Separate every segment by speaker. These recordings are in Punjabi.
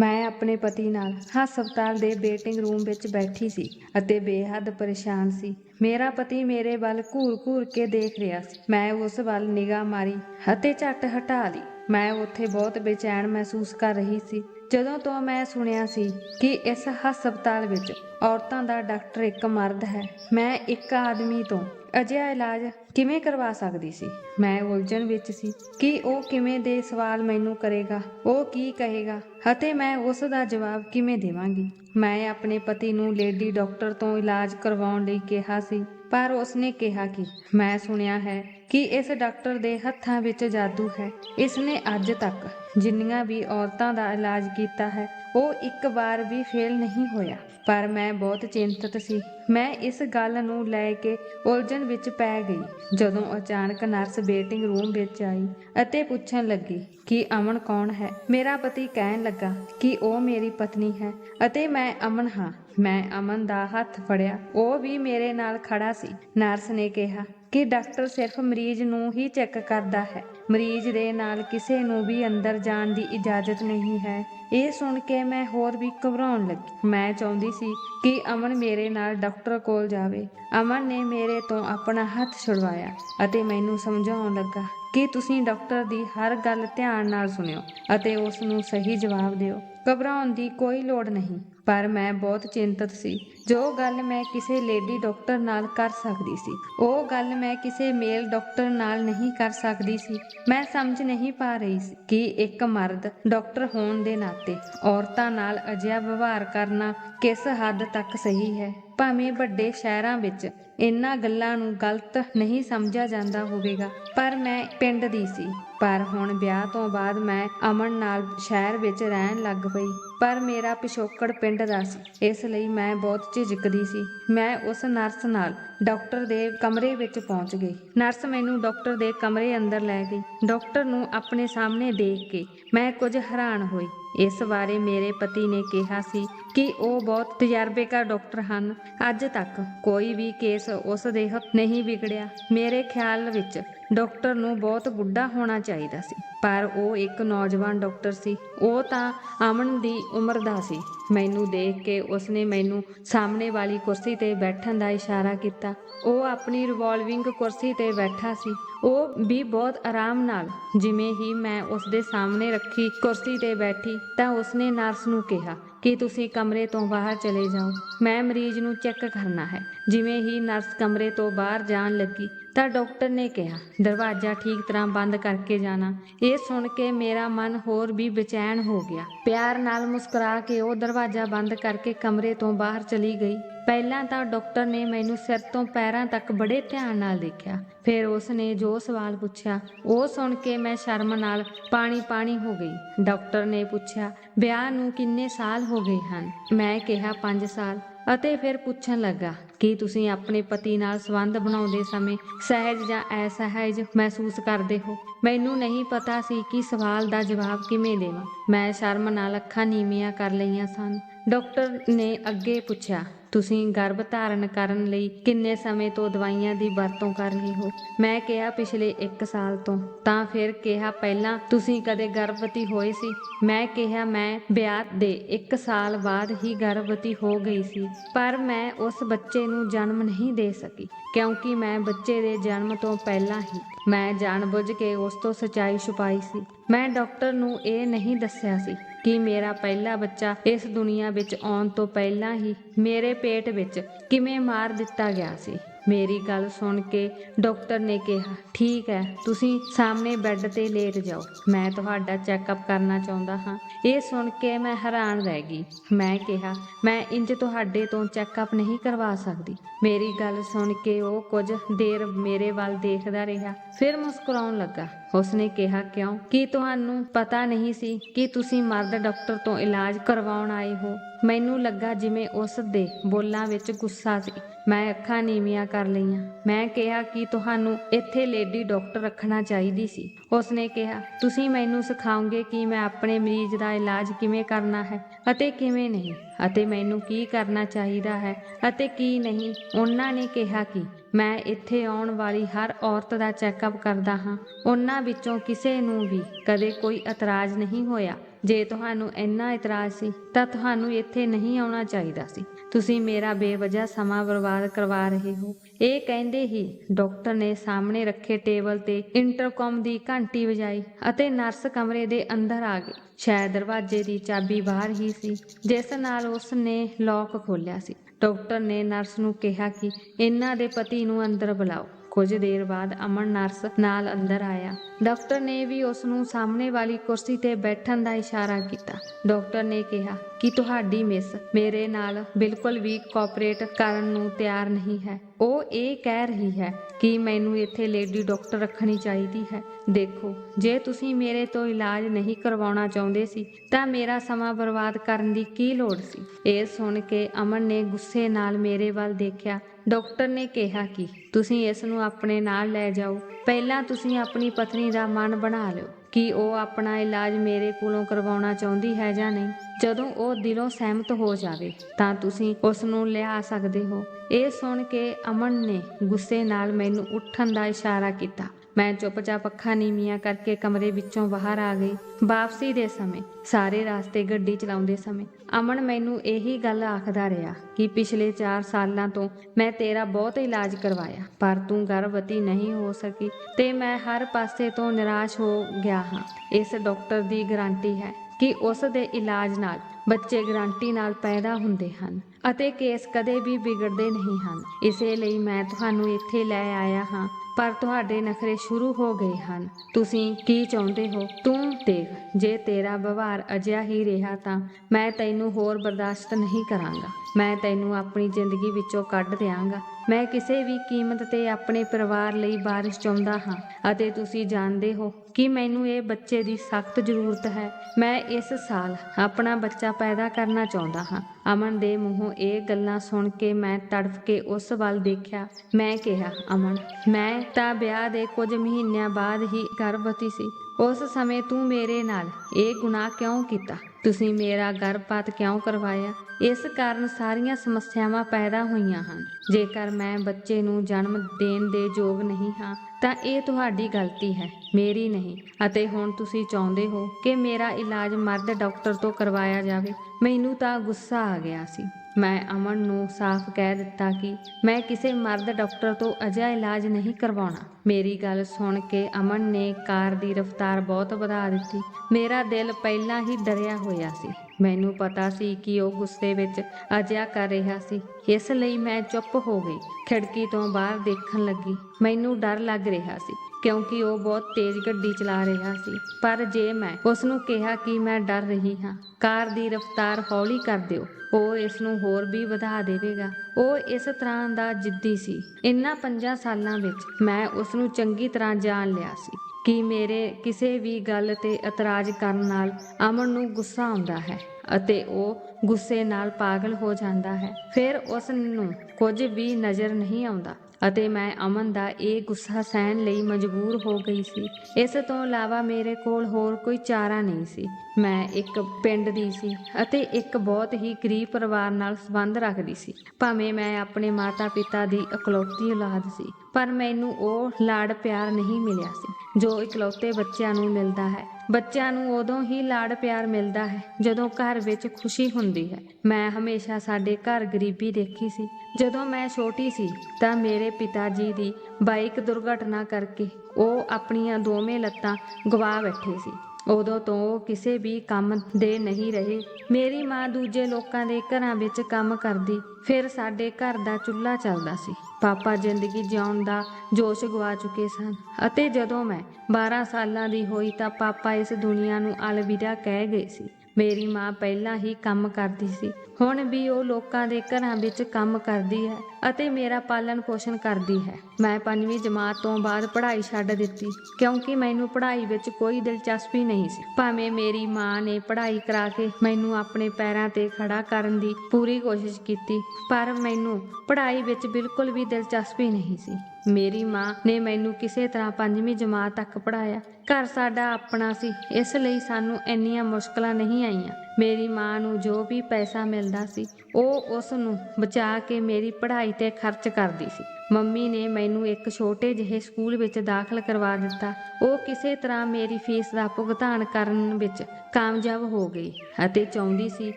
Speaker 1: ਮੈਂ ਆਪਣੇ ਪਤੀ ਨਾਲ ਹਸਪਤਾਲ ਦੇ ਵੇਟਿੰਗ ਰੂਮ ਵਿੱਚ ਬੈਠੀ ਸੀ ਅਤੇ ਬੇਹੱਦ ਪਰੇਸ਼ਾਨ ਸੀ। ਮੇਰਾ ਪਤੀ ਮੇਰੇ ਵੱਲ ਘੂਰ-ਘੂਰ ਕੇ ਦੇਖ ਰਿਹਾ ਸੀ। ਮੈਂ ਉਸ ਵੱਲ ਨਿਗਾਹ ਮਾਰੀ ਅਤੇ ਝੱਟ ਹਟਾ ਲਈ। ਮੈਂ ਉੱਥੇ ਬਹੁਤ ਬੇਚੈਨ ਮਹਿਸੂਸ ਕਰ ਰਹੀ ਸੀ। ਜਦੋਂ ਤੋਂ ਮੈਂ ਸੁਣਿਆ ਸੀ ਕਿ ਇਸ ਹਸਪਤਾਲ ਵਿੱਚ ਔਰਤਾਂ ਦਾ ਡਾਕਟਰ ਇੱਕ ਮਰਦ ਹੈ, ਮੈਂ ਇੱਕ ਆਦਮੀ ਤੋਂ ਅਜਿਹਾ ਇਲਾਜ ਕਿਵੇਂ ਕਰਵਾ ਸਕਦੀ ਸੀ? ਮੈਂ ਉਲਝਣ ਵਿੱਚ ਸੀ ਕਿ ਉਹ ਕਿਵੇਂ ਦੇ ਸਵਾਲ ਮੈਨੂੰ ਕਰੇਗਾ, ਉਹ ਕੀ ਕਹੇਗਾ ਅਤੇ ਮੈਂ ਉਸ ਦਾ ਜਵਾਬ ਕਿਵੇਂ ਦੇਵਾਂਗੀ? ਮੈਂ ਆਪਣੇ ਪਤੀ ਨੂੰ ਲੇਡੀ ਡਾਕਟਰ ਤੋਂ ਇਲਾਜ ਕਰਵਾਉਣ ਲਈ ਕਿਹਾ ਸੀ, ਪਰ ਉਸਨੇ ਕਿਹਾ ਕਿ ਮੈਂ ਸੁਣਿਆ ਹੈ ਕਿ ਇਸ ਡਾਕਟਰ ਦੇ ਹੱਥਾਂ ਵਿੱਚ ਜਾਦੂ ਹੈ। ਇਸ ਨੇ ਅੱਜ ਤੱਕ ਜਿੰਨੀਆਂ ਵੀ ਔਰਤਾਂ ਦਾ ਇਲਾਜ ਕੀਤਾ ਹੈ, ਉਹ ਇੱਕ ਵਾਰ ਵੀ ਫੇਲ ਨਹੀਂ ਹੋਇਆ। ਪਰ ਮੈਂ ਬਹੁਤ ਚਿੰਤਤ ਸੀ। ਮੈਂ ਇਸ ਗੱਲ ਨੂੰ ਲੈ ਕੇ ਉਲਝਣ ਵਿੱਚ ਪੈ ਗਈ, ਜਦੋਂ ਅਚਾਨਕ ਨਰਸ ਵੇਟਿੰਗ ਰੂਮ ਵਿੱਚ ਆਈ ਅਤੇ ਪੁੱਛਣ ਲੱਗੀ, ਕਿ ਅਮਨ ਕੌਣ ਹੈ? ਮੇਰਾ ਪਤੀ ਕਹਿਣ ਲੱਗਾ ਕਿ ਉਹ ਮੇਰੀ ਪਤਨੀ ਹੈ ਅਤੇ ਮੈਂ ਅਮਨ ਹਾਂ। ਮੈਂ ਅਮਨ ਦਾ ਹੱਥ ਫੜਿਆ। ਉਹ ਵੀ ਮੇਰੇ ਨਾਲ ਖੜਾ ਸੀ। ਨਰਸ ਨੇ ਕਿਹਾ ਕਿ ਡਾਕਟਰ ਸਿਰਫ ਮਰੀਜ਼ ਨੂੰ ਹੀ ਚੈੱਕ ਕਰਦਾ ਹੈ। ਮਰੀਜ਼ ਦੇ ਨਾਲ ਕਿਸੇ ਨੂੰ ਵੀ ਅੰਦਰ ਜਾਣ ਦੀ ਇਜਾਜ਼ਤ ਨਹੀਂ ਹੈ। ਇਹ ਸੁਣ ਕੇ ਮੈਂ ਹੋਰ ਵੀ ਘਬਰਾਉਣ ਲੱਗੀ। ਮੈਂ ਚਾਹੁੰਦੀ ਸੀ ਕਿ ਅਮਨ ਮੇਰੇ ਨਾਲ ਡਾਕਟਰ ਕੋਲ ਜਾਵੇ। ਅਮਨ ਨੇ ਮੇਰੇ ਤੋਂ ਆਪਣਾ ਹੱਥ ਛੁਡਵਾਇਆ ਅਤੇ ਮੈਨੂੰ ਸਮਝਾਉਣ ਲੱਗਾ ਕਿ ਤੁਸੀਂ ਡਾਕਟਰ ਦੀ ਹਰ ਗੱਲ ਧਿਆਨ ਨਾਲ ਸੁਣਿਓ ਅਤੇ ਉਸ ਨੂੰ ਸਹੀ ਜਵਾਬ ਦਿਓ। ਘਬਰਾਉਣ ਦੀ ਕੋਈ ਲੋੜ ਨਹੀਂ। ਪਰ ਮੈਂ ਬਹੁਤ ਚਿੰਤਤ ਸੀ ਜੋ ਗੱਲ ਮੈਂ ਕਿਸੇ ਲੇਡੀ ਡਾਕਟਰ ਨਾਲ ਕਰ ਸਕਦੀ ਸੀ, ਉਹ ਗੱਲ ਮੈਂ ਕਿਸੇ ਮੇਲ ਡਾਕਟਰ ਨਾਲ ਨਹੀਂ ਕਰ ਸਕਦੀ ਸੀ। ਮੈਂ ਸਮਝ ਨਹੀਂ ਪਾ ਰਹੀ ਸੀ ਕਿ ਇੱਕ ਮਰਦ ਡਾਕਟਰ ਹੋਣ ਦੇ ਨਾਤੇ ਔਰਤਾਂ ਨਾਲ ਅਜਿਹਾ ਵਿਵਹਾਰ ਕਰਨਾ ਕਿਸ ਹੱਦ ਤੱਕ ਸਹੀ ਹੈ। ਭਾਵੇਂ ਵੱਡੇ ਸ਼ਹਿਰਾਂ ਵਿੱਚ ਇਹਨਾਂ ਗੱਲਾਂ ਨੂੰ ਗਲਤ ਨਹੀਂ ਸਮਝਿਆ ਜਾਂਦਾ ਹੋਵੇਗਾ, ਪਰ ਮੈਂ ਪਿੰਡ ਦੀ ਸੀ। ਪਰ ਹੁਣ ਵਿਆਹ ਤੋਂ ਬਾਅਦ ਮੈਂ ਅਮਨ ਨਾਲ ਸ਼ਹਿਰ ਵਿੱਚ ਰਹਿਣ ਲੱਗ ਪਈ, ਪਰ ਮੇਰਾ ਪਿਛੋਕੜ ਪਿੰਡ ਦਾ ਸੀ, ਇਸ ਲਈ ਮੈਂ ਬਹੁਤ ਝਿਜਕਦੀ ਸੀ। ਮੈਂ ਉਸ ਨਰਸ ਨਾਲ ਡਾਕਟਰ ਦੇ ਕਮਰੇ ਵਿੱਚ ਪਹੁੰਚ ਗਈ। ਨਰਸ ਮੈਨੂੰ ਡਾਕਟਰ ਦੇ ਕਮਰੇ ਅੰਦਰ ਲੈ ਗਈ। ਡਾਕਟਰ ਨੂੰ ਆਪਣੇ ਸਾਹਮਣੇ ਦੇਖ ਕੇ ਮੈਂ ਕੁਝ ਹੈਰਾਨ ਹੋਈ। ਇਸ ਬਾਰੇ ਮੇਰੇ ਪਤੀ ਨੇ ਕਿਹਾ ਸੀ ਕਿ ਉਹ ਬਹੁਤ ਤਜਰਬੇਕਾਰ ਡਾਕਟਰ ਹਨ। ਅੱਜ ਤੱਕ ਕੋਈ ਵੀ ਕੇਸ ਉਸ ਦੇ ਨਹੀਂ ਵਿਗੜਿਆ। ਮੇਰੇ ਖਿਆਲ ਵਿੱਚ ਡਾਕਟਰ ਨੂੰ ਬਹੁਤ ਬੁੱਢਾ ਹੋਣਾ ਚਾਹੀਦਾ ਸੀ, ਪਰ ਉਹ ਇੱਕ ਨੌਜਵਾਨ ਡਾਕਟਰ ਸੀ। ਉਹ ਤਾਂ ਅਮਨ ਦੀ ਉਮਰ ਦਾ ਸੀ। ਮੈਨੂੰ ਦੇਖ ਕੇ ਉਸਨੇ ਮੈਨੂੰ ਸਾਹਮਣੇ ਵਾਲੀ ਕੁਰਸੀ ਤੇ ਬੈਠਣ ਦਾ ਇਸ਼ਾਰਾ ਕੀਤਾ। ਉਹ ਆਪਣੀ ਰਿਵਾਲਵਿੰਗ ਕੁਰਸੀ ਤੇ ਬੈਠਾ ਸੀ। ਉਹ ਵੀ ਬਹੁਤ ਆਰਾਮ ਨਾਲ, ਜਿਵੇਂ ਹੀ ਮੈਂ ਉਸ ਦੇ ਸਾਹਮਣੇ ਰੱਖੀ ਕੁਰਸੀ ਤੇ ਬੈਠੀ, ਤਾਂ ਉਸਨੇ ਨਰਸ ਨੂੰ ਕਿਹਾ, ਕਿ ਤੁਸੀਂ ਕਮਰੇ ਤੋਂ ਬਾਹਰ ਚਲੇ ਜਾਓ? ਮੈਂ ਮਰੀਜ਼ ਨੂੰ ਚੈੱਕ ਕਰਨਾ ਹੈ। ਜਿਵੇਂ ਹੀ ਨਰਸ ਕਮਰੇ ਤੋਂ ਬਾਹਰ ਜਾਣ ਲੱਗੀ ਤਾਂ ਡਾਕਟਰ ਨੇ ਕਿਹਾ, ਦਰਵਾਜ਼ਾ ਠੀਕ ਤਰ੍ਹਾਂ ਬੰਦ ਕਰਕੇ ਜਾਣਾ। ਇਹ ਸੁਣ ਕੇ ਮੇਰਾ ਮਨ ਹੋਰ ਵੀ ਬੇਚੈਨ ਹੋ ਗਿਆ। ਪਿਆਰ ਨਾਲ ਮੁਸਕਰਾ ਕੇ ਉਹ ਦਰਵਾਜ਼ਾ ਬੰਦ ਕਰਕੇ ਕਮਰੇ ਤੋਂ ਬਾਹਰ ਚਲੀ ਗਈ। ਪਹਿਲਾਂ ਤਾਂ ਡਾਕਟਰ ਨੇ ਮੈਨੂੰ ਸਿਰ ਤੋਂ ਪੈਰਾਂ ਤੱਕ ਬੜੇ ਧਿਆਨ ਨਾਲ ਦੇਖਿਆ। ਫਿਰ ਉਸ ਨੇ ਜੋ ਸਵਾਲ ਪੁੱਛਿਆ, ਉਹ ਸੁਣ ਕੇ ਮੈਂ ਸ਼ਰਮ ਨਾਲ ਪਾਣੀ ਪਾਣੀ ਹੋ ਗਈ। ਡਾਕਟਰ ਨੇ ਪੁੱਛਿਆ, ਵਿਆਹ ਨੂੰ ਕਿੰਨੇ ਸਾਲ ਹੋ ਗਏ ਹਨ? ਮੈਂ ਕਿਹਾ 5 ਸਾਲ। ਅਤੇ ਫਿਰ ਪੁੱਛਣ ਲੱਗਾ, ਕੀ ਤੁਸੀਂ ਆਪਣੇ ਪਤੀ ਨਾਲ ਸੰਬੰਧ ਬਣਾਉਂਦੇ ਸਮੇਂ ਸਹਿਜ ਜਾਂ ਅਸਹਿਜ ਮਹਿਸੂਸ ਕਰਦੇ ਹੋ? ਮੈਨੂੰ ਨਹੀਂ ਪਤਾ ਸੀ ਕਿ ਸਵਾਲ ਦਾ ਜਵਾਬ ਕਿਵੇਂ ਦੇਵਾਂ। ਮੈਂ ਸ਼ਰਮ ਨਾਲ ਅੱਖਾਂ ਨੀਵੀਆਂ ਕਰ ਲਈਆਂ ਸਨ। ਡਾਕਟਰ ਨੇ ਅੱਗੇ ਪੁੱਛਿਆ ਤੁਸੀਂ ਗਰਭ ਧਾਰਨ ਕਰਨ ਲਈ ਕਿੰਨੇ ਸਮੇਂ ਤੋਂ ਦਵਾਈਆਂ ਦੀ ਵਰਤੋਂ ਕਰ ਰਹੇ ਹੋ? ਮੈਂ ਕਿਹਾ ਪਿਛਲੇ 1 ਸਾਲ ਤੋਂ। ਤਾਂ ਫਿਰ ਕਿਹਾ ਪਹਿਲਾਂ ਤੁਸੀਂ ਕਦੇ ਗਰਭਵਤੀ ਹੋਏ ਸੀ? ਮੈਂ ਕਿਹਾ ਮੈਂ ਵਿਆਹ ਦੇ 1 ਸਾਲ ਬਾਅਦ ਹੀ ਗਰਭਵਤੀ ਹੋ ਗਈ ਸੀ। ਪਰ ਮੈਂ ਉਸ ਬੱਚੇ ਨੂੰ ਜਨਮ ਨਹੀਂ ਦੇ ਸਕੀ, ਕਿਉਂਕਿ ਮੈਂ ਬੱਚੇ ਦੇ ਜਨਮ ਤੋਂ ਪਹਿਲਾਂ ਹੀ, ਮੈਂ ਜਾਣਬੁੱਝ ਕੇ ਉਸ ਤੋਂ ਸਚਾਈ ਛੁਪਾਈ ਸੀ। ਮੈਂ ਡਾਕਟਰ ਨੂੰ ਇਹ ਨਹੀਂ ਦੱਸਿਆ ਸੀ ਕਿ ਮੇਰਾ ਪਹਿਲਾ ਬੱਚਾ ਇਸ ਦੁਨੀਆ ਵਿੱਚ ਆਉਣ ਤੋਂ ਪਹਿਲਾਂ ਹੀ ਮੇਰੇ ਪੇਟ ਵਿੱਚ ਕਿਵੇਂ ਮਾਰ ਦਿੱਤਾ ਗਿਆ ਸੀ। ਮੇਰੀ ਗੱਲ ਸੁਣ ਕੇ ਡਾਕਟਰ ਨੇ ਕਿਹਾ, ਠੀਕ ਹੈ, ਤੁਸੀਂ ਸਾਹਮਣੇ ਬੈੱਡ ਤੇ ਲੇਟ ਜਾਓ। ਮੈਂ ਤੁਹਾਡਾ ਚੈੱਕਅਪ ਕਰਨਾ ਚਾਹੁੰਦਾ ਹਾਂ। ਇਹ ਸੁਣ ਕੇ ਮੈਂ ਹੈਰਾਨ ਰਹਿ ਗਈ। ਮੈਂ ਕਿਹਾ, ਮੈਂ ਇੰਜ ਤੁਹਾਡੇ ਤੋਂ ਚੈੱਕਅਪ ਨਹੀਂ ਕਰਵਾ ਸਕਦੀ। ਮੇਰੀ ਗੱਲ ਸੁਣ ਕੇ ਉਹ ਕੁਝ ਦੇਰ ਮੇਰੇ ਵੱਲ ਦੇਖਦਾ ਰਿਹਾ, ਫਿਰ ਮੁਸਕਰਾਉਣ ਲੱਗਾ। ਉਸਨੇ ਕਿਹਾ, ਕਿਉਂ? ਕੀ ਤੁਹਾਨੂੰ ਪਤਾ ਨਹੀਂ ਸੀ ਕਿ ਤੁਸੀਂ ਮਰਦ ਡਾਕਟਰ ਤੋਂ ਇਲਾਜ ਕਰਵਾਉਣ ਆਏ ਹੋ? ਮੈਨੂੰ ਲੱਗਾ ਜਿਵੇਂ ਉਸ ਦੇ ਬੋਲਾਂ ਵਿੱਚ ਗੁੱਸਾ ਸੀ। ਮੈਂ ਅੱਖਾਂ ਨੀਵੀਆਂ ਕਰ ਲਈਆਂ। ਮੈਂ ਕਿਹਾ ਕਿ ਤੁਹਾਨੂੰ ਇੱਥੇ ਲੇਡੀ ਡਾਕਟਰ ਰੱਖਣਾ ਚਾਹੀਦੀ ਸੀ। ਉਸਨੇ ਕਿਹਾ, ਤੁਸੀਂ ਮੈਨੂੰ ਸਿਖਾਓਗੇ ਕਿ ਮੈਂ ਆਪਣੇ ਮਰੀਜ਼ ਦਾ ਇਲਾਜ ਕਿਵੇਂ ਕਰਨਾ ਹੈ ਅਤੇ ਕਿਵੇਂ ਨਹੀਂ? ਅਤੇ ਮੈਨੂੰ ਕੀ ਕਰਨਾ ਚਾਹੀਦਾ ਹੈ ਅਤੇ ਕੀ ਨਹੀਂ? ਉਹਨਾਂ ਨੇ ਕਿਹਾ ਕਿ ਮੈਂ ਇੱਥੇ ਆਉਣ ਵਾਲੀ ਹਰ ਔਰਤ ਦਾ ਚੈੱਕਅਪ ਕਰਦਾ ਹਾਂ। ਉਹਨਾਂ ਵਿੱਚੋਂ ਕਿਸੇ ਨੂੰ ਵੀ ਕਦੇ ਕੋਈ ਇਤਰਾਜ਼ ਨਹੀਂ ਹੋਇਆ। ਜੇ ਤੁਹਾਨੂੰ ਇੰਨਾ ਇਤਰਾਜ਼ ਸੀ, ਤਾਂ ਤੁਹਾਨੂੰ ਇੱਥੇ ਨਹੀਂ ਆਉਣਾ ਚਾਹੀਦਾ ਸੀ। ਤੁਸੀਂ ਮੇਰਾ ਬੇਵਜ੍ਹਾ ਸਮਾਂ ਬਰਬਾਦ ਕਰਵਾ ਰਹੇ ਹੋ। ਇਹ ਕਹਿੰਦੇ ਹੀ ਡਾਕਟਰ ਨੇ ਸਾਹਮਣੇ ਰੱਖੇ ਟੇਬਲ ਤੇ ਇੰਟਰਕਮ ਦੀ ਘੰਟੀ ਵਜਾਈ ਅਤੇ ਨਰਸ ਕਮਰੇ ਦੇ ਅੰਦਰ ਆ ਗਈ ਸ਼ਾਇਦ ਦਰਵਾਜ਼ੇ ਦੀ ਚਾਬੀ ਬਾਹਰ ਹੀ ਸੀ, ਜਿਸ ਨਾਲ ਉਸ ਨੇ ਲੌਕ ਖੋਲ੍ਹਿਆ ਸੀ। ਡਾਕਟਰ ਨੇ ਨਰਸ ਨੂੰ ਕਿਹਾ ਕਿ ਇਹਨਾਂ ਦੇ ਪਤੀ ਨੂੰ ਅੰਦਰ ਬੁਲਾਓ। ਕੁਝ ਦੇਰ ਬਾਅਦ ਅਮਨ ਨਰਸ ਨਾਲ ਅੰਦਰ ਆਇਆ। ਡਾਕਟਰ ਨੇ ਵੀ ਉਸ ਨੂੰ ਸਾਹਮਣੇ ਵਾਲੀ ਕੁਰਸੀ ਤੇ ਬੈਠਣ ਦਾ ਇਸ਼ਾਰਾ ਕੀਤਾ। ਡਾਕਟਰ ਨੇ ਕਿਹਾ ਕਿ ਤੁਹਾਡੀ ਮਿਸ ਮੇਰੇ ਨਾਲ ਬਿਲਕੁਲ ਵੀ ਕੋਆਪਰੇਟ ਕਰਨ ਨੂੰ ਤਿਆਰ ਨਹੀਂ ਹੈ। ਉਹ ਇਹ ਕਹਿ ਰਹੀ ਹੈ ਕਿ ਮੈਨੂੰ ਇੱਥੇ ਲੇਡੀ ਡਾਕਟਰ ਰੱਖਣੀ ਚਾਹੀਦੀ ਹੈ। ਦੇਖੋ, ਜੇ ਤੁਸੀਂ ਮੇਰੇ ਤੋਂ ਇਲਾਜ ਨਹੀਂ ਕਰਵਾਉਣਾ ਚਾਹੁੰਦੇ ਸੀ, ਤਾਂ ਮੇਰਾ ਸਮਾਂ ਬਰਬਾਦ ਕਰਨ ਦੀ ਕੀ ਲੋੜ ਸੀ? ਇਹ ਸੁਣ ਕੇ ਅਮਨ ਨੇ ਗੁੱਸੇ ਨਾਲ ਮੇਰੇ ਵੱਲ ਦੇਖਿਆ। ਡਾਕਟਰ ਨੇ ਕਿਹਾ ਕਿ ਤੁਸੀਂ ਇਸ ਨੂੰ ਆਪਣੇ ਨਾਲ ਲੈ ਜਾਓ। ਪਹਿਲਾਂ ਤੁਸੀਂ ਆਪਣੀ ਪਤਨੀ ਦਾ ਮਨ ਬਣਾ ਲਿਓ। ਕਿ ਉਹ ਆਪਣਾ ਇਲਾਜ ਮੇਰੇ ਕੋਲੋਂ ਕਰਵਾਉਣਾ ਚਾਹੁੰਦੀ ਹੈ ਜਾਂ ਨਹੀਂ। ਜਦੋਂ ਉਹ ਦਿਲੋਂ ਸਹਿਮਤ ਹੋ ਜਾਵੇ, ਤਾਂ ਤੁਸੀਂ ਉਸ ਨੂੰ ਲਿਆ ਸਕਦੇ ਹੋ। ਇਹ ਸੁਣ ਕੇ ਅਮਨ ਨੇ ਗੁੱਸੇ ਨਾਲ ਮੈਨੂੰ ਉੱਠਣ ਦਾ ਇਸ਼ਾਰਾ ਕੀਤਾ। ਮੈਂ ਚੁੱਪਚਾਪ ਅੱਖਾਂ ਨੀਵੀਆਂ ਕਰਕੇ ਕਮਰੇ ਵਿੱਚੋਂ ਬਾਹਰ ਆ ਗਈ। ਵਾਪਸੀ ਦੇ ਸਮੇਂ, ਸਾਰੇ ਰਾਸਤੇ ਗੱਡੀ ਚਲਾਉਂਦੇ ਸਮੇਂ, ਅਮਨ ਮੈਨੂੰ ਇਹੀ ਗੱਲ ਆਖਦਾ ਰਿਹਾ ਕਿ ਪਿਛਲੇ 4 ਸਾਲਾਂ ਤੋਂ ਮੈਂ ਤੇਰਾ ਬਹੁਤ ਇਲਾਜ ਕਰਵਾਇਆ, ਪਰ ਤੂੰ ਗਰਭਵਤੀ ਨਹੀਂ ਹੋ ਸਕੀ ਤੇ ਮੈਂ ਹਰ ਪਾਸੇ ਤੋਂ ਨਿਰਾਸ਼ ਹੋ ਗਿਆ ਹਾਂ। ਇਸ ਡਾਕਟਰ ਦੀ ਗਾਰੰਟੀ ਹੈ ਕਿ ਉਸ ਦੇ ਇਲਾਜ ਨਾਲ ਬੱਚੇ ਗਾਰੰਟੀ ਨਾਲ ਪੈਦਾ ਹੁੰਦੇ ਹਨ ਅਤੇ ਕੇਸ ਕਦੇ ਵੀ ਵਿਗੜਦੇ ਨਹੀਂ ਹਨ। ਇਸੇ ਲਈ ਮੈਂ ਤੁਹਾਨੂੰ ਇੱਥੇ ਲੈ ਆਇਆ ਹਾਂ ਪਰ ਤੁਹਾਡੇ ਨਖਰੇ ਸ਼ੁਰੂ ਹੋ ਗਏ ਹਨ। ਤੁਸੀਂ ਕੀ ਚਾਹੁੰਦੇ ਹੋ? ਤੂੰ ਦੇਖ, ਜੇ ਤੇਰਾ ਵਿਵਹਾਰ ਅਜਿਹਾ ਹੀ ਰਿਹਾ ਤਾਂ ਮੈਂ ਤੈਨੂੰ ਹੋਰ ਬਰਦਾਸ਼ਤ ਨਹੀਂ ਕਰਾਂਗਾ। ਮੈਂ ਤੈਨੂੰ ਆਪਣੀ ਜ਼ਿੰਦਗੀ ਵਿੱਚੋਂ ਕੱਢ ਦਿਆਂਗਾ। ਮੈਂ ਕਿਸੇ ਵੀ ਕੀਮਤ ਤੇ ਆਪਣੇ ਪਰਿਵਾਰ ਲਈ ਬਾਰਿਸ਼ ਚਾਹੁੰਦਾ ਹਾਂ। ਅਤੇ ਤੁਸੀਂ ਜਾਣਦੇ ਹੋ ਕਿ ਮੈਨੂੰ ਇਹ ਬੱਚੇ ਦੀ ਸਖਤ ਜ਼ਰੂਰਤ ਹੈ। ਮੈਂ ਇਸ ਸਾਲ ਆਪਣਾ ਬੱਚਾ ਪੈਦਾ ਕਰਨਾ ਚਾਹੁੰਦਾ ਹਾਂ। ਅਮਨ ਦੇ ਮੂੰਹੋਂ ਇਹ ਗੱਲਾਂ ਸੁਣ ਕੇ ਮੈਂ ਤੜਫ ਕੇ ਉਸ ਵੱਲ ਦੇਖਿਆ। ਮੈਂ ਕਿਹਾ, ਅਮਨ, ਮੈਂ ਤਾਂ ਵਿਆਹ ਦੇ ਕੁਝ ਮਹੀਨਿਆਂ ਬਾਅਦ ਹੀ ਗਰਭਵਤੀ ਸੀ। ਉਸ ਸਮੇਂ ਤੂੰ ਮੇਰੇ ਨਾਲ ਇਹ ਗੁਨਾਹ ਕਿਉਂ ਕੀਤਾ? ਤੁਸੀਂ ਮੇਰਾ ਗਰਭਪਾਤ ਕਿਉਂ ਕਰਵਾਇਆ? ਇਸ ਕਾਰਨ ਸਾਰੀਆਂ ਸਮੱਸਿਆਵਾਂ ਪੈਦਾ ਹੋਈਆਂ ਹਨ। ਜੇਕਰ ਮੈਂ ਬੱਚੇ ਨੂੰ ਜਨਮ ਦੇਣ ਦੇ ਯੋਗ ਨਹੀਂ ਹਾਂ, ਤਾਂ ਇਹ ਤੁਹਾਡੀ ਗਲਤੀ ਹੈ, ਮੇਰੀ ਨਹੀਂ। ਅਤੇ ਹੁਣ ਤੁਸੀਂ ਚਾਹੁੰਦੇ ਹੋ ਕਿ ਮੇਰਾ ਇਲਾਜ ਮਰਦ ਡਾਕਟਰ ਤੋਂ ਕਰਵਾਇਆ ਜਾਵੇ। ਮੈਨੂੰ ਤਾਂ ਗੁੱਸਾ ਆ ਗਿਆ ਸੀ। ਮੈਂ ਅਮਨ ਨੂੰ ਸਾਫ਼ ਕਹਿ ਦਿੱਤਾ ਕਿ ਮੈਂ ਕਿਸੇ ਮਰਦ ਡਾਕਟਰ ਤੋਂ ਅਜਿਹਾ ਇਲਾਜ ਨਹੀਂ ਕਰਵਾਉਣਾ। ਮੇਰੀ ਗੱਲ ਸੁਣ ਕੇ ਅਮਨ ਨੇ ਕਾਰ ਦੀ ਰਫ਼ਤਾਰ ਬਹੁਤ ਵਧਾ ਦਿੱਤੀ। ਮੇਰਾ ਦਿਲ ਪਹਿਲਾਂ ਹੀ ਡਰਿਆ ਹੋਇਆ ਸੀ। ਮੈਨੂੰ ਪਤਾ ਸੀ ਕਿ ਉਹ ਗੁੱਸੇ ਵਿੱਚ ਅਜਿਹਾ ਕਰ ਰਿਹਾ ਸੀ। ਇਸ ਲਈ ਮੈਂ ਚੁੱਪ ਹੋ ਗਈ। ਖਿੜਕੀ ਤੋਂ ਬਾਹਰ ਦੇਖਣ ਲੱਗੀ। ਮੈਨੂੰ ਡਰ ਲੱਗ ਰਿਹਾ ਸੀ। ਕਿਉਂਕਿ ਉਹ ਬਹੁਤ ਤੇਜ਼ ਗੱਡੀ ਚਲਾ ਰਿਹਾ ਸੀ। ਪਰ ਜੇ ਮੈਂ ਉਸ ਨੂੰ ਕਿਹਾ ਕਿ ਮੈਂ ਡਰ ਰਹੀ ਹਾਂ, ਕਾਰ ਦੀ ਰਫ਼ਤਾਰ ਹੌਲੀ ਕਰ ਦਿਓ, ਉਹ ਇਸ ਨੂੰ ਹੋਰ ਵੀ ਵਧਾ ਦੇਵੇਗਾ। ਉਹ ਇਸ ਤਰ੍ਹਾਂ ਦਾ ਜਿੱਦੀ ਸੀ। ਇਨ੍ਹਾਂ ਪੰਜਾਂ ਸਾਲਾਂ ਵਿੱਚ ਮੈਂ ਉਸ ਨੂੰ ਚੰਗੀ ਤਰ੍ਹਾਂ ਜਾਣ ਲਿਆ ਸੀ ਕਿ ਮੇਰੇ ਕਿਸੇ ਵੀ ਗੱਲ ਤੇ ਇਤਰਾਜ਼ ਕਰਨ ਨਾਲ ਅਮਨ ਨੂੰ ਗੁੱਸਾ ਆਉਂਦਾ ਹੈ। ਅਤੇ ਉਹ ਗੁੱਸੇ ਨਾਲ ਪਾਗਲ ਹੋ ਜਾਂਦਾ ਹੈ। ਫਿਰ ਉਸ ਨੂੰ ਕੁਝ ਵੀ ਨਜ਼ਰ ਨਹੀਂ ਆਉਂਦਾ ਅਤੇ ਮੈਂ ਅਮਨ ਦਾ ਇਹ ਗੁੱਸਾ ਸਹਿਣ ਲਈ ਮਜਬੂਰ ਹੋ ਗਈ ਸੀ। ਇਸ ਤੋਂ ਇਲਾਵਾ ਮੇਰੇ ਕੋਲ ਹੋਰ ਕੋਈ ਚਾਰਾ ਨਹੀਂ ਸੀ। ਮੈਂ ਇੱਕ ਪਿੰਡ ਦੀ ਸੀ ਅਤੇ ਇੱਕ ਬਹੁਤ ਹੀ ਗਰੀਬ ਪਰਿਵਾਰ ਨਾਲ ਸੰਬੰਧ ਰੱਖਦੀ ਸੀ। ਭਾਵੇਂ ਮੈਂ ਆਪਣੇ ਮਾਤਾ-ਪਿਤਾ ਦੀ ਇਕਲੌਤੀ ਔਲਾਦ ਸੀ, ਪਰ ਮੈਨੂੰ ਉਹ ਲਾਡ ਪਿਆਰ ਨਹੀਂ ਮਿਲਿਆ ਸੀ, ਜੋ ਇਕਲੌਤੇ ਬੱਚਿਆਂ ਨੂੰ ਮਿਲਦਾ ਹੈ। ਬੱਚਿਆਂ ਨੂੰ ਉਦੋਂ ਹੀ ਲਾੜ ਪਿਆਰ ਮਿਲਦਾ ਹੈ, ਜਦੋਂ ਘਰ ਵਿੱਚ ਖੁਸ਼ੀ ਹੁੰਦੀ ਹੈ। ਮੈਂ ਹਮੇਸ਼ਾ ਸਾਡੇ ਘਰ ਗਰੀਬੀ ਦੇਖੀ ਸੀ। ਜਦੋਂ ਮੈਂ ਛੋਟੀ ਸੀ, ਤਾਂ ਮੇਰੇ ਪਿਤਾ ਜੀ ਦੀ ਬਾਈਕ ਦੁਰਘਟਨਾ ਕਰਕੇ ਉਹ ਆਪਣੀਆਂ ਦੋਵੇਂ ਲੱਤਾਂ ਗਵਾ ਬੈਠੇ ਸੀ। ਉਦੋਂ ਤੋਂ ਉਹ ਕਿਸੇ ਵੀ ਕੰਮ ਦੇ ਨਹੀਂ ਰਹੇ। ਮੇਰੀ ਮਾਂ ਦੂਜੇ ਲੋਕਾਂ ਦੇ ਘਰਾਂ ਵਿੱਚ ਕੰਮ ਕਰਦੀ, ਫਿਰ ਸਾਡੇ ਘਰ ਦਾ ਚੁੱਲ੍ਹਾ ਚੱਲਦਾ ਸੀ। ਪਾਪਾ ਜ਼ਿੰਦਗੀ ਜਿਉਣ ਦਾ ਜੋਸ਼ ਗਵਾ ਚੁੱਕੇ ਸਨ। ਅਤੇ ਜਦੋਂ ਮੈਂ 12 ਸਾਲਾਂ ਦੀ ਹੋਈ ਤਾਂ ਪਾਪਾ ਇਸ ਦੁਨੀਆ ਨੂੰ ਅਲਵਿਦਾ ਕਹਿ ਗਏ ਸੀ। ਮੇਰੀ ਮਾਂ ਪਹਿਲਾਂ ਹੀ ਕੰਮ ਕਰਦੀ ਸੀ। ਹੁਣ ਵੀ ਉਹ ਲੋਕਾਂ ਦੇ ਘਰਾਂ ਵਿੱਚ ਕੰਮ ਕਰਦੀ ਹੈ ਅਤੇ ਮੇਰਾ ਪਾਲਣ ਪੋਸ਼ਣ ਕਰਦੀ ਹੈ। ਮੈਂ ਪੰਜਵੀਂ ਜਮਾਤ ਤੋਂ ਬਾਅਦ ਪੜ੍ਹਾਈ ਛੱਡ ਦਿੱਤੀ, ਕਿਉਂਕਿ ਮੈਨੂੰ ਪੜ੍ਹਾਈ ਵਿੱਚ ਕੋਈ ਦਿਲਚਸਪੀ ਨਹੀਂ ਸੀ। ਭਾਵੇਂ ਮੇਰੀ ਮਾਂ ਨੇ ਪੜ੍ਹਾਈ ਕਰਾ ਕੇ ਮੈਨੂੰ ਆਪਣੇ ਪੈਰਾਂ ਤੇ ਖੜਾ ਕਰਨ ਦੀ ਪੂਰੀ ਕੋਸ਼ਿਸ਼ ਕੀਤੀ, ਪਰ ਮੈਨੂੰ ਪੜ੍ਹਾਈ ਵਿੱਚ ਬਿਲਕੁਲ ਵੀ ਦਿਲਚਸਪੀ ਨਹੀਂ ਸੀ। ਮੇਰੀ ਮਾਂ ਨੇ ਮੈਨੂੰ ਕਿਸੇ ਤਰ੍ਹਾਂ ਪੰਜਵੀਂ ਜਮਾਤ ਤੱਕ ਪੜ੍ਹਾਇਆ। ਘਰ ਸਾਡਾ ਆਪਣਾ ਸੀ, ਇਸ ਲਈ ਸਾਨੂੰ ਇੰਨੀਆਂ ਮੁਸ਼ਕਲਾਂ ਨਹੀਂ ਆਈਆਂ। ਮੇਰੀ ਮਾਂ ਨੂੰ ਜੋ ਵੀ ਪੈਸਾ ਮਿਲਦਾ ਸੀ, ਉਹ ਉਸ ਨੂੰ ਬਚਾ ਕੇ ਮੇਰੀ ਪੜ੍ਹਾਈ ਤੇ ਖਰਚ ਕਰਦੀ ਸੀ। ਮੰਮੀ ਨੇ ਮੈਨੂੰ ਇੱਕ ਛੋਟੇ ਜਿਹੇ ਸਕੂਲ ਵਿੱਚ ਦਾਖਲ ਕਰਵਾ ਦਿੱਤਾ। ਉਹ ਕਿਸੇ ਤਰ੍ਹਾਂ ਮੇਰੀ ਫੀਸ ਦਾ ਭੁਗਤਾਨ ਕਰਨ ਵਿੱਚ ਕਾਮਯਾਬ ਹੋ ਗਈ ਅਤੇ ਚਾਹੁੰਦੀ ਸੀ